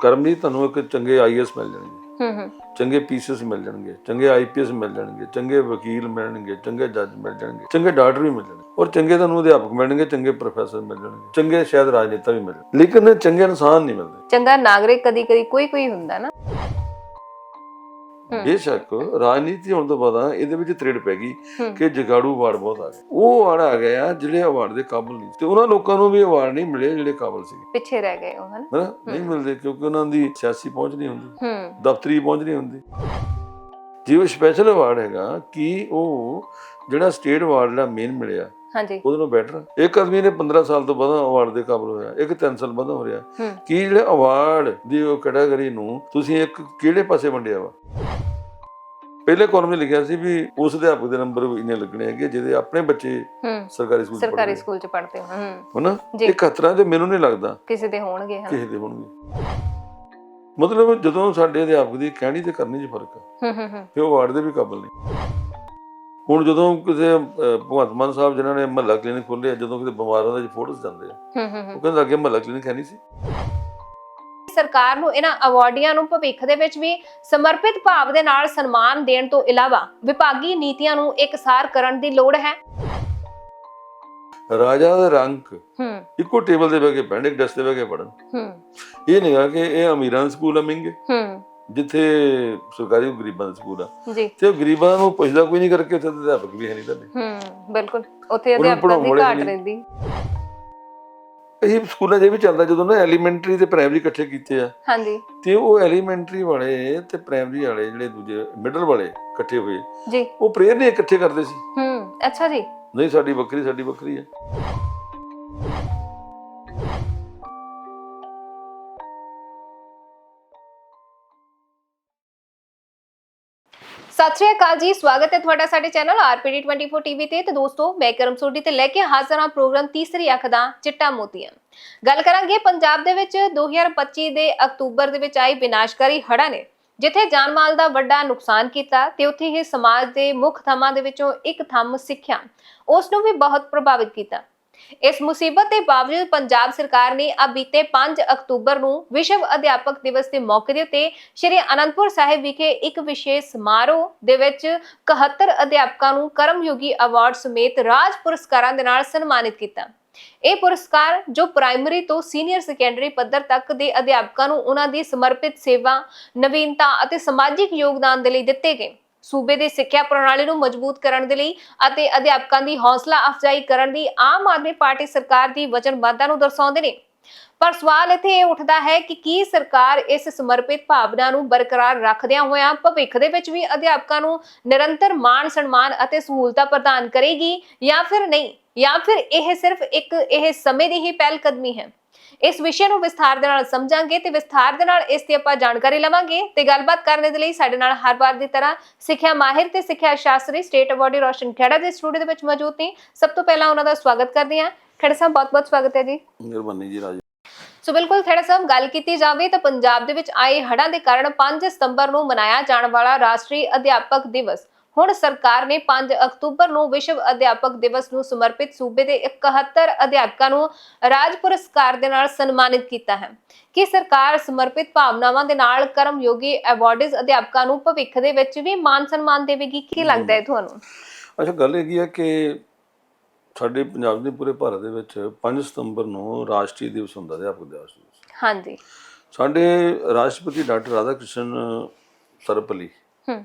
ਕਰਮਜੀਤ ਤੁਹਾਨੂੰ ਇੱਕ ਚੰਗੇ ਆਈਐਸ ਮਿਲ ਜਾਣਗੇ। ਹੂੰ ਹੂੰ। ਚੰਗੇ ਪੀਸੀਐਸ ਮਿਲ ਜਾਣਗੇ ਚੰਗੇ ਆਈਪੀਐਸ ਮਿਲ ਜਾਣਗੇ ਚੰਗੇ ਵਕੀਲ ਮਿਲਣਗੇ ਚੰਗੇ ਜੱਜ ਮਿਲ ਜਾਣਗੇ ਚੰਗੇ ਡਾਕਟਰ ਵੀ ਮਿਲ ਜਾਣਗੇ। ਔਰ ਚੰਗੇ ਤੁਹਾਨੂੰ ਅਧਿਆਪਕ ਮਿਲਣਗੇ ਚੰਗੇ ਪ੍ਰੋਫੈਸਰ ਮਿਲ ਜਾਣਗੇ ਚੰਗੇ ਸ਼ਾਇਦ ਰਾਜਨੇਤਾ ਵੀ ਮਿਲ ਜਾਣਗੇ। ਲੇਕਿਨ ਚੰਗੇ ਇਨਸਾਨ ਨਹੀਂ ਮਿਲਦੇ। ਚੰਗਾ ਨਾਗਰਿਕ ਕਦੀ ਕਦੀ ਕੋਈ ਕੋਈ ਹੁੰਦਾ ਨਾ। ਬੇਸ਼ੱਕ ਰਾਜਨੀਤੀ ਹੋਣ ਤੋਂ ਬਾਅਦ ਇਹਦੇ ਵਿੱਚ ਤ੍ਰਿੜ ਪੈ ਗਈ। ਕਿ ਜਗਾੜੂ ਅਵਾਰਡ ਬਹੁਤ ਆ ਗਏ। ਉਹ ਅਵਾਰਡ ਆ ਗਏ ਆ ਜਿਹੜੇ ਅਵਾਰਡ ਦੇ ਕਾਬਿਲ ਨਹੀਂ ਤੇ ਉਹਨਾਂ ਲੋਕਾਂ ਨੂੰ ਵੀ ਅਵਾਰਡ ਨਹੀਂ ਮਿਲੇ ਜਿਹੜੇ ਕਾਬਿਲ ਸੀ ਪਿੱਛੇ ਰਹਿ ਗਏ ਉਹ ਹਨ? ਨਹੀਂ ਮਿਲਦੇ ਕਿਉਂਕਿ ਉਹਨਾਂ ਦੀ ਸਿਆਸੀ ਪਹੁੰਚ ਨਹੀਂ ਹੁੰਦੀ। ਦਫ਼ਤਰੀ ਪਹੁੰਚ ਨਹੀਂ ਹੁੰਦੀ। ਜੇ ਉਹ ਸਪੈਸ਼ਲ ਅਵਾਰਡ ਹੈਗਾ ਕਿ ਉਹ ਜਿਹੜਾ ਸਟੇਟ ਅਵਾਰਡ ਜਿਹੜਾ ਮੇਨ ਮਿਲਿਆ ਹਾਂਜੀ। ਉਹਦੇ ਨਾਲੋਂ ਬੈਟਰ ਇੱਕ ਆਦਮੀ ਨੇ 15 ਸਾਲ ਤੋਂ ਬਾਅਦ ਅਵਾਰਡ ਦੇ ਕਾਬਿਲ ਹੋਇਆ ਇੱਕ 3 ਸਾਲ ਬਾਅਦ ਹੋ ਰਿਹਾ। ਕਿ ਜਿਹੜੇ ਅਵਾਰਡ ਦੀ ਉਹ ਕੈਟਾਗਰੀ ਨੂੰ ਤੁਸੀਂ ਇੱਕ ਕਿਹੜੇ ਪਾਸੇ ਵੰਡਿਆ ਵਾ? ਪਹਿਲੇ ਕਾਲਮ 'ਚ ਲਿਖਿਆ ਸੀ ਵੀ ਉਸ ਅਧਿਆਪਕ ਦੇ ਨੰਬਰ ਇੰਨੇ ਲੱਗਣੇ ਹੈਗੇ ਜਿਹਦੇ ਆਪਣੇ ਬੱਚੇ ਹੂੰ। ਸਰਕਾਰੀ ਸਕੂਲ ਸਰਕਾਰੀ ਸਕੂਲ ਚ ਪੜ੍ਹਦੇ ਹੋ ਹੂੰ। ਹਨਾ। ਇਹ ਖਤਰਾ ਤੇ ਮੈਨੂੰ ਨਹੀਂ ਲੱਗਦਾ। ਕਿਸੇ ਦੇ ਹੋਣਗੇ ਹਨ ਕਿਸੇ ਦੇ ਹੋਣਗੇ। ਮਤਲਬ ਜਦੋਂ ਸਾਡੇ ਅਧਿਆਪਕ ਦੀ ਕਹਿਣੀ ਤੇ ਕਰਨੀ 'ਚ ਫ਼ਰਕ ਹੂੰ ਹੂੰ ਹੂੰ। ਤੇ ਉਹ ਅਵਾਰਡ ਦੇ ਵੀ ਕਾਬਿਲ ਨਹੀਂ। ਹੁਣ ਜਦੋਂ ਕਿਸੇ ਭਗਵੰਤ ਮਾਨ ਸਾਹਿਬ ਜਿਨ੍ਹਾਂ ਨੇ ਮਹੱਲਾ ਕਲੀਨਿਕ ਖੋਲ੍ਹਿਆ ਜਦੋਂ ਕਿਤੇ ਬਿਮਾਰ ਜੀ ਫੋਟੋਸ ਜਾਂਦੇ ਆ ਹੂੰ ਹੂੰ ਹੂੰ। ਉਹ ਕਹਿੰਦੇ ਅੱਗੇ ਮਹੱਲਾ ਕਲੀਨਿਕ ਹੈ ਨਹੀਂ ਸੀ। ਸਰਕਾਰ ਨੂੰ ਇਹਨਾਂ ਅਵਾਰਡੀਆਂ ਨੂੰ ਭਵਿੱਖ ਦੇ ਵਿੱਚ ਵੀ ਸਮਰਪਿਤ ਭਾਵ ਦੇ ਨਾਲ ਸਨਮਾਨ ਦੇਣ ਤੋਂ ਇਲਾਵਾ ਵਿਭਾਗੀ ਨੀਤੀਆਂ ਨੂੰ ਇਕਸਾਰ ਕਰਨ ਦੀ ਲੋੜ ਹੈ। ਰਾਜਾ ਦਾ ਰੰਕ ਹੂੰ। ਇੱਕੋ ਟੇਬਲ ਤੇ ਬਹਿ ਕੇ ਇੱਕ ਡੈਸਕ ਤੇ ਬਹਿ ਕੇ ਪੜ੍ਹਨ। ਹੂੰ। ਇਹ ਨਹੀਂ ਗਾ ਕਿ ਇਹ ਅਮੀਰਾਂ ਦੇ ਸਕੂਲ ਆ ਮਹਿੰਗੇ ਹੂੰ। ਜਿੱਥੇ ਸਰਕਾਰੀ ਗਰੀਬਾਂ ਦਾ ਸਕੂਲ ਆ। ਜੀ। ਤੇ ਗਰੀਬਾਂ ਨੂੰ ਪੁੱਛਦਾ ਕੋਈ ਨਹੀਂ ਕਰਕੇ ਉੱਥੇ ਤਾਂ ਅਧਿਆਪਕ ਵੀ ਹੈ ਨਹੀਂ ਤੁਹਾਡੇ। ਹੂੰ ਬਿਲਕੁਲ। ਉੱਥੇ ਅਧਿਆਪਕਾਂ ਦੀ ਘਾਟ ਰਹਿੰਦੀ। ਇਹ ਸਕੂਲਾਂ 'ਚ ਇਹ ਵੀ ਚੱਲਦਾ ਜਦੋਂ ਨਾ ਐਲੀਮੈਂਟਰੀ ਤੇ ਪ੍ਰਾਇਮਰੀ ਇਕੱਠੇ ਕੀਤੇ ਆ ਹਾਂਜੀ। ਤੇ ਉਹ ਐਲੀਮੈਂਟਰੀ ਵਾਲੇ ਤੇ ਪ੍ਰਾਇਮਰੀ ਵਾਲੇ ਜਿਹੜੇ ਦੂਜੇ ਮਿਡਲ ਵਾਲੇ ਇਕੱਠੇ ਹੋਏ ਜੀ। ਉਹ ਪ੍ਰੇਅਰ ਨਹੀਂ ਇਕੱਠੇ ਕਰਦੇ ਸੀ। ਹੂੰ ਅੱਛਾ ਜੀ। ਨਹੀਂ ਸਾਡੀ ਵੱਖਰੀ ਸਾਡੀ ਵੱਖਰੀ ਹੈ ਸਤਿ ਸ਼੍ਰੀ ਅਕਾਲ ਜੀ, ਸਵਾਗਤ ਹੈ ਤੁਹਾਡਾ ਸਾਡੇ ਚੈਨਲ ਆਰਪੀਡੀ 24 ਟੀਵੀ ਤੇ। ਤੇ ਦੋਸਤੋ, ਮੈਂ ਕਰਮ ਸੋਢੀ ਤੇ ਲੈ ਕੇ ਹਾਜ਼ਰ ਹਾਂ ਪ੍ਰੋਗਰਾਮ ਤੀਸਰੀ ਅੱਖ ਦਾ, ਚਿੱਟਾ ਮੋਤੀਆਂ। ਗੱਲ ਕਰਾਂਗੇ ਪੰਜਾਬ ਦੇ ਵਿੱਚ 2025 ਦੇ ਅਕਤੂਬਰ ਦੇ ਵਿੱਚ ਆਈ ਵਿਨਾਸ਼ਕਾਰੀ ਹੜ੍ਹਾਂ ਨੇ, ਜਿੱਥੇ ਜਾਨ ਮਾਲ ਦਾ ਵੱਡਾ ਨੁਕਸਾਨ ਕੀਤਾ ਤੇ ਉੱਥੇ ਹੀ ਸਮਾਜ ਦੇ ਮੁੱਖ ਥੰਮਾਂ ਦੇ ਵਿੱਚੋਂ ਇੱਕ ਥੰਮ ਸਿੱਖਿਆ। ਉਸ ਨੂੰ ਵੀ ਬਹੁਤ ਪ੍ਰਭਾਵਿਤ ਕੀਤਾ। ਇਸ ਮੁਸੀਬਤ ਦੇ ਬਾਵਜੂਦ ਪੰਜਾਬ ਸਰਕਾਰ ਨੇ ਆ ਬੀਤੇ 5 ਅਕਤੂਬਰ ਨੂੰ ਵਿਸ਼ਵ ਅਧਿਆਪਕ ਦਿਵਸ ਦੇ ਮੌਕੇ ਦੇ ਉੱਤੇ ਸ਼੍ਰੀ ਅਨੰਦਪੁਰ ਸਾਹਿਬ ਵਿਖੇ ਇੱਕ ਵਿਸ਼ੇਸ਼ ਸਮਾਰੋਹ ਦੇ ਵਿੱਚ 71 ਅਧਿਆਪਕਾਂ ਨੂੰ ਕਰਮਯੋਗੀ ਅਵਾਰਡ ਸਮੇਤ ਰਾਜ ਪੁਰਸਕਾਰਾਂ ਦੇ ਨਾਲ ਸਨਮਾਨਿਤ ਕੀਤਾ। ਇਹ ਪੁਰਸਕਾਰ ਜੋ ਪ੍ਰਾਇਮਰੀ ਤੋਂ ਸੀਨੀਅਰ ਸੈਕੰਡਰੀ ਪੱਧਰ ਤੱਕ ਦੇ ਅਧਿਆਪਕਾਂ ਨੂੰ ਉਹਨਾਂ ਦੀ ਸਮਰਪਿਤ ਸੇਵਾ, ਨਵੀਨਤਾ ਅਤੇ ਸਮਾਜਿਕ ਯੋਗਦਾਨ ਦੇ ਲਈ ਦਿੱਤੇ ਗਏ। ਸੂਬੇ ਦੀ ਸਿੱਖਿਆ ਪ੍ਰਣਾਲੀ ਨੂੰ ਮਜ਼ਬੂਤ ਕਰਨ ਦੇ ਲਈ ਅਤੇ ਅਧਿਆਪਕਾਂ ਦੀ ਹੌਸਲਾ ਅਫਜ਼ਾਈ ਕਰਨ ਦੀ ਆਮ ਆਦਮੀ ਪਾਰਟੀ ਸਰਕਾਰ ਦੀ ਵਚਨਬੱਧਤਾ ਨੂੰ ਦਰਸਾਉਂਦੇ ਨੇ। ਪਰ ਸਵਾਲ ਇੱਥੇ ਇਹ ਉੱਠਦਾ ਹੈ ਕਿ ਕੀ ਸਰਕਾਰ ਇਸ ਸਮਰਪਿਤ ਭਾਵਨਾ ਨੂੰ ਬਰਕਰਾਰ ਰੱਖਦਿਆਂ ਹੋਇਆਂ ਭਵਿੱਖ ਦੇ ਵਿੱਚ ਵੀ ਅਧਿਆਪਕਾਂ ਨੂੰ ਨਿਰੰਤਰ ਮਾਣ ਸਨਮਾਨ ਅਤੇ ਸਹੂਲਤਾਂ ਪ੍ਰਦਾਨ ਕਰੇਗੀ ਜਾਂ ਫਿਰ ਨਹੀਂ? ਜਾਂ ਫਿਰ ਇਹ ਸਿਰਫ ਇੱਕ ਇਹ ਸਮੇਂ ਦੀ ਹੀ ਪਹਿਲ ਕਦਮੀ ਹੈ। ਇਸ ਵਿਸ਼ੇ ਨੂੰ ਵਿਸਥਾਰ ਦੇ ਨਾਲ ਸਮਝਾਂਗੇ ਤੇ ਵਿਸਥਾਰ ਦੇ ਨਾਲ ਇਸ ਦੀ ਆਪਾਂ ਜਾਣਕਾਰੀ ਲਵਾਂਗੇ ਤੇ ਗੱਲਬਾਤ ਕਰਨ ਦੇ ਲਈ ਸਾਡੇ ਨਾਲ ਹਰ ਵਾਰ ਦੀ ਤਰ੍ਹਾਂ ਸਿੱਖਿਆ ਮਾਹਿਰ ਤੇ ਸਿੱਖਿਆ ਸ਼ਾਸਤਰੀ ਸਟੇਟ ਅਵਾਰਡੀ ਰੋਸ਼ਨ ਖੇੜਾ ਦੇ ਸਟੂਡੀਓ ਦੇ ਵਿੱਚ ਮੌਜੂਦ ਨੇ। ਸਭ ਤੋਂ ਪਹਿਲਾਂ ਉਹਨਾਂ ਦਾ ਸਵਾਗਤ ਕਰਦੇ ਹਾਂ। ਖੇੜਾ ਸਾਹਿਬ ਬਹੁਤ-ਬਹੁਤ ਸਵਾਗਤ ਹੈ ਜੀ। ਮਿਹਰਬਾਨੀ ਜੀ ਰਾਜ। ਸੋ ਬਿਲਕੁਲ ਖੇੜਾ ਸਾਹਿਬ ਗੱਲ ਕੀਤੀ ਜਾਵੇ ਤਾਂ ਪੰਜਾਬ ਦੇ ਵਿੱਚ ਆਏ ਹੜ੍ਹਾਂ ਦੇ ਕਾਰਨ 5 ਸਤੰਬਰ ਨੂੰ ਮਨਾਇਆ ਜਾਣ ਵਾਲਾ ਰਾਸ਼ਟਰੀ ਅਧਿਆਪਕ ਦਿਵਸ। ਹੁਣ ਸਰਕਾਰ ਨੇ 5 ਅਕਤੂਬਰ ਨੂੰ ਵਿਸ਼ਵ ਅਧਿਆਪਕ ਦਿਵਸ ਨੂੰ ਸਮਰਪਿਤ ਸੂਬੇ ਦੇ 71 ਅਧਿਆਪਕਾਂ ਨੂੰ ਰਾਜ ਪੁਰਸਕਾਰ ਦੇ ਨਾਲ ਸਨਮਾਨਿਤ ਕੀਤਾ ਹੈ। ਕਿ ਸਰਕਾਰ ਸਮਰਪਿਤ ਭਾਵਨਾਵਾਂ ਦੇ ਨਾਲ ਕਰਮਯੋਗੀ ਅਵਾਰਡਸ ਅਧਿਆਪਕਾਂ ਨੂੰ ਭਵਿੱਖ ਦੇ ਵਿੱਚ ਵੀ ਮਾਨ ਸਨਮਾਨ ਦੇਵੇਗੀ? ਕੀ ਲੱਗਦਾ ਹੈ ਤੁਹਾਨੂੰ? ਅੱਛਾ ਗੱਲ ਇਹ ਹੈ ਕਿ ਸਾਡੇ ਪੰਜਾਬ ਦੇ ਪੂਰੇ ਭਾਰਤ ਦੇ ਵਿੱਚ 5 ਸਤੰਬਰ ਨੂੰ ਰਾਸ਼ਟਰੀ ਦਿਵਸ ਹੁੰਦਾ ਅਧਿਆਪਕ ਦਿਵਸ। ਹਾਂਜੀ। ਸਾਡੇ ਰਾਸ਼ਟਰਪਤੀ ਡਾਕਟਰ ਰਾਧਾ ਕ੍ਰਿਸ਼ਨ ਸਰਪਲੀ ਹੂੰ।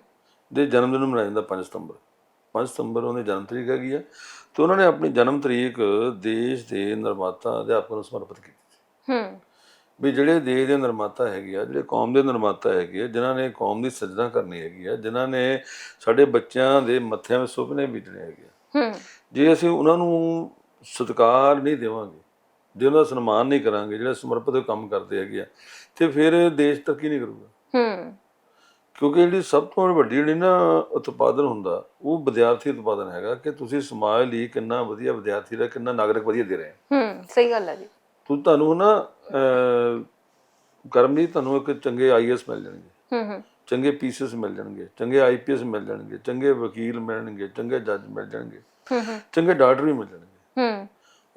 ਦੇ ਜਨਮ ਦਿਨ ਨੂੰ ਮਨਾਇਆ ਜਾਂਦਾ 5 ਸਤੰਬਰ। 5 ਸਤੰਬਰ ਉਹਦੀ ਜਨਮ ਤਰੀਕ ਹੈਗੀ ਆ ਤੇ ਉਹਨਾਂ ਨੇ ਆਪਣੀ ਜਨਮ ਤਰੀਕ ਦੇਸ਼ ਦੇ ਨਿਰਮਾਤਾ ਅਧਿਆਪਕਾਂ ਨੂੰ ਸਮਰਪਿਤ ਕੀਤੀ। ਹੂੰ। ਵੀ ਜਿਹੜੇ ਦੇਸ਼ ਦੇ ਨਿਰਮਾਤਾ ਹੈਗੇ ਆ ਜਿਹੜੇ ਕੌਮ ਦੇ ਨਿਰਮਾਤਾ ਹੈਗੇ ਆ ਜਿਨ੍ਹਾਂ ਨੇ ਕੌਮ ਦੀ ਸਿਰਜਣਾ ਕਰਨੀ ਹੈਗੀ ਆ ਜਿਨ੍ਹਾਂ ਨੇ ਸਾਡੇ ਬੱਚਿਆਂ ਦੇ ਮੱਥਿਆਂ ਵਿੱਚ ਸੁਪਨੇ ਬੀਜਣੇ ਹੈਗੇ ਆ। ਹੂੰ। ਜੇ ਅਸੀਂ ਉਹਨਾਂ ਨੂੰ ਸਤਿਕਾਰ ਨਹੀਂ ਦੇਵਾਂਗੇ ਜੇ ਉਹਨਾਂ ਦਾ ਸਨਮਾਨ ਨਹੀਂ ਕਰਾਂਗੇ ਜਿਹੜੇ ਸਮਰਪਿਤ ਕੰਮ ਕਰਦੇ ਹੈਗੇ ਆ ਤੇ ਫਿਰ ਦੇਸ਼ ਤਰੱਕੀ ਨਹੀਂ ਕਰੂਗਾ। ਹੂੰ। ਕਿਉਂਕਿ ਜਿਹੜੀ ਸਭ ਤੋਂ ਵੱਡੀ ਜਿਹੜੀ ਨਾ ਉਤਪਾਦਨ ਹੁੰਦਾ ਉਹ ਵਿਦਿਆਰਥੀ ਉਤਪਾਦਨ ਹੈਗਾ ਕਿ ਤੁਸੀਂ ਸਮਾਜ ਲਈ ਕਿੰਨਾ ਵਧੀਆ ਵਿਦਿਆਰਥੀ ਦਾ ਕਿੰਨਾ ਨਾਗਰਿਕ ਵਧੀਆ ਦੇ ਰਹੇ ਹੋ। ਸਹੀ ਗੱਲ ਹੈ ਜੀ। ਤੂੰ ਤੁਹਾਨੂੰ ਨਾ ਅਹ, ਕਰਮਜੀਤ ਤੁਹਾਨੂੰ ਇੱਕ ਚੰਗੇ ਆਈਐਸ ਮਿਲ ਜਾਣਗੇ। ਹੂੰ ਹੂੰ। ਚੰਗੇ ਪੀਸੀਐਸ ਮਿਲ ਜਾਣਗੇ ਚੰਗੇ ਆਈਪੀਐਸ ਮਿਲ ਜਾਣਗੇ ਚੰਗੇ ਵਕੀਲ ਮਿਲਣਗੇ ਚੰਗੇ ਜੱਜ ਮਿਲ ਜਾਣਗੇ ਹੂੰ ਹੂੰ। ਚੰਗੇ ਡਾਕਟਰ ਵੀ ਮਿਲ ਜਾਣਗੇ। ਹੂੰ।